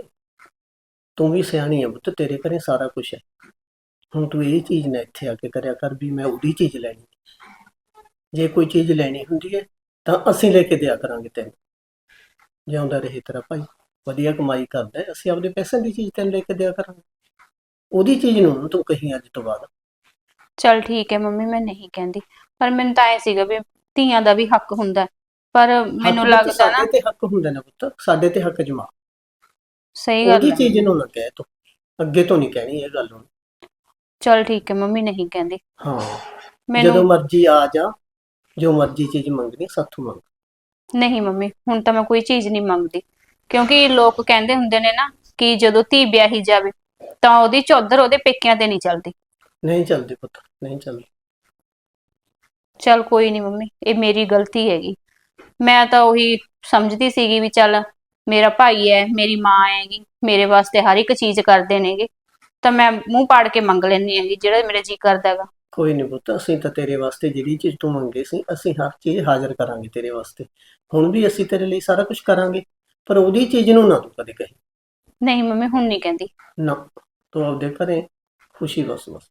ਤੂੰ ਵੀ ਸਿਆਣੀ ਆ ਪੁੱਤ, ਤੇਰੇ ਘਰੇ ਸਾਰਾ ਕੁਝ ਹੈ। ਹੁਣ ਤੂੰ ਇਹ ਚੀਜ਼ ਨਾ ਇੱਥੇ ਆ ਕੇ ਕਰਿਆ ਕਰ ਵੀ ਮੈਂ ਉਹਦੀ ਚੀਜ਼ ਲੈਣੀ ਜੇ ਕੋਈ ਚੀਜ਼ ਲੈਣੀ ਹੁੰਦੀ ਹੈ ਤਾਂ ਅਸੀਂ ਲੈ ਕੇ ਦਿਆ ਕਰਾਂਗੇ ਤੈਨੂੰ। ਜਿਉਂਦਾ ਰਹੇ ਤੇਰਾ ਭਾਈ। ਵਧੀਆ ਕਮਾਈ ਕਰਦਾ ਹੈ ਅਸੀਂ ਆਪਦੇ ਪੈਸੇ ਦੀ ਚੀਜ਼ ਤੈਨੂੰ ਲੈ ਕੇ ਦਿਆ ਕਰਾਂਗੇ। ਉਹਦੀ ਚੀਜ਼ ਨੂੰ ਤੂੰ ਕਹੀਂ ਅੱਜ ਤੋਂ ਬਾਅਦ। ਚਲ ਠੀਕ ਹੈ ਮੰਮੀ ਮੈਂ ਨਹੀਂ ਕਹਿੰਦੀ। ਪਰ ਮੈਨੂੰ ਤਾਂ ਐ ਸੀਗਾ ਵੀ ਧੀਆਂ ਦਾ ਵੀ ਹੱਕ ਹੁੰਦਾ ਹੈ। ਪਰ ਮੈਨੂੰ ਹੱਕ ਲੱਗਦਾ ਨਾ ਸਾਡੇ ਤੇ ਹੱਕ ਹੁੰਦਾ ਨਾ ਪੁੱਤ। ਸਾਡੇ ਤੇ ਹੱਕ ਜਮਾ। ਸਹੀ ਗੱਲ ਉਹਦੀ ਹੈ। ਚੀਜ਼ ਨੂੰ ਕਹਿ ਤੂੰ। ਅੱਗੇ ਤੋਂ ਨਹੀਂ ਕਹਿਣੀ ਇਹ ਗੱਲ ਹੁਣ ਚਲ ਠੀਕ ਹੈ ਮੰਮੀ ਨਹੀਂ ਕਹਿੰਦੀ। ਹਾਂ। ਜਦੋਂ ਮੈਨੂੰ ਮਰਜ਼ੀ ਆ ਜਾ। ਜੋ ਮਰਜ਼ੀ ਚੀਜ਼ ਮੰਗਣੀ ਸਾਥੋਂ ਮੰਗ। ਨਹੀਂ ਮੰਮੀ ਹੁਣ ਤਾਂ ਮੈਂ ਕੋਈ ਚੀਜ਼ ਨਹੀਂ ਮੰਗਦੀ। ਕਿਉਂਕਿ ਲੋਕ ਕਹਿੰਦੇ ਹੁੰਦੇ ਨੇ ਨਾ ਕਿ ਜਦੋਂ ਧੀ ਵਿਆਹੀ ਜਾਵੇ ਤਾਂ ਉਹਦੀ ਚੌਧਰ ਉਹਦੇ ਪੇਕਿਆਂ ਤੇ ਨਹੀਂ ਚੱਲਦੀ। ਨਹੀਂ ਚੱਲਦੀ ਪੁੱਤ ਨਹੀਂ ਚੱਲਦੀ। ਚਲ ਕੋਈ ਨਹੀਂ ਮੰਮੀ ਇਹ ਮੇਰੀ ਗਲਤੀ ਹੈਗੀ। ਮੈਂ ਤਾਂ ਉਹੀ ਸਮਝਦੀ ਸੀਗੀ ਵੀ ਚੱਲ ਮੇਰਾ ਭਾਈ ਹੈ ਮੇਰੀ ਮਾਂ ਹੈਗੀ ਮੇਰੇ ਵਾਸਤੇ ਹਰ ਇੱਕ ਚੀਜ਼ ਕਰਦੇ ਨੇਗੇ। ਤਾਂ ਮੈਂ ਮੂੰਹ ਪਾੜ ਕੇ ਮੰਗ ਲੈਂਦੀ ਹੈਗੀ ਜਿਹੜਾ ਮੇਰਾ ਜੀ ਕਰਦਾ ਹੈਗਾ। ਕੋਈ ਨਹੀਂ ਪੁੱਤ ਅਸੀਂ ਤਾਂ ਤੇਰੇ ਵਾਸਤੇ ਜਿਹੜੀ ਚੀਜ਼ ਤੂੰ ਮੰਗੇ ਸੀ ਅਸੀਂ ਹਰ ਚੀਜ਼ ਹਾਜ਼ਰ ਕਰਾਂਗੇ ਤੇਰੇ ਵਾਸਤੇ। ਹੁਣ ਵੀ ਅਸੀਂ ਤੇਰੇ ਲਈ ਸਾਰਾ ਕੁਝ ਕਰਾਂਗੇ। ਪਰ ਉਹਦੀ ਚੀਜ਼ ਨੂੰ ਨਾ ਤੂੰ ਕਦੇ ਕਹੀ। ਨਹੀਂ ਮੰਮੀ ਹੁਣ ਨਹੀਂ ਕਹਿੰਦੀ। ਨਾ ਤੂੰ ਆਪਦੇ ਘਰੇ ਖੁਸ਼ੀ ਬਸ ਬਸ।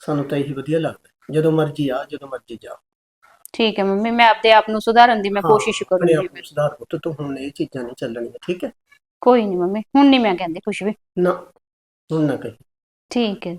ਸਾਨੂੰ ਤਾਂ ਇਹੀ ਵਧੀਆ ਲੱਗਦਾ। ਜਦੋਂ ਮਰਜ਼ੀ ਆ ਜਦੋਂ ਮਰਜ਼ੀ ਜਾ। ਠੀਕ ਹੈ ਮੰਮੀ ਮੈਂ ਆਪਦੇ ਆਪ ਨੂੰ ਸੁਧਾਰਨ ਦੀ ਮੈਂ ਹਾਂ, ਕੋਸ਼ਿਸ਼ ਆਪਣੇ ਕਰੂੰਗੀ। ਨੂੰ ਸੁਧਾਰ ਪੁੱਤ ਤੂੰ ਹੁਣ ਇਹ ਚੀਜ਼ਾਂ ਨਹੀਂ ਚੱਲਣੀਆਂ ਠੀਕ ਹੈ? ਕੋਈ ਨਹੀਂ ਮੰਮੀ ਹੁਣ ਨਹੀਂ ਮੈਂ ਕਹਿੰਦੀ ਕੁਝ ਵੀ। ਨਾ ਹੁਣ ਨਾ ਕਹੀ। ਠੀਕ ਹੈ।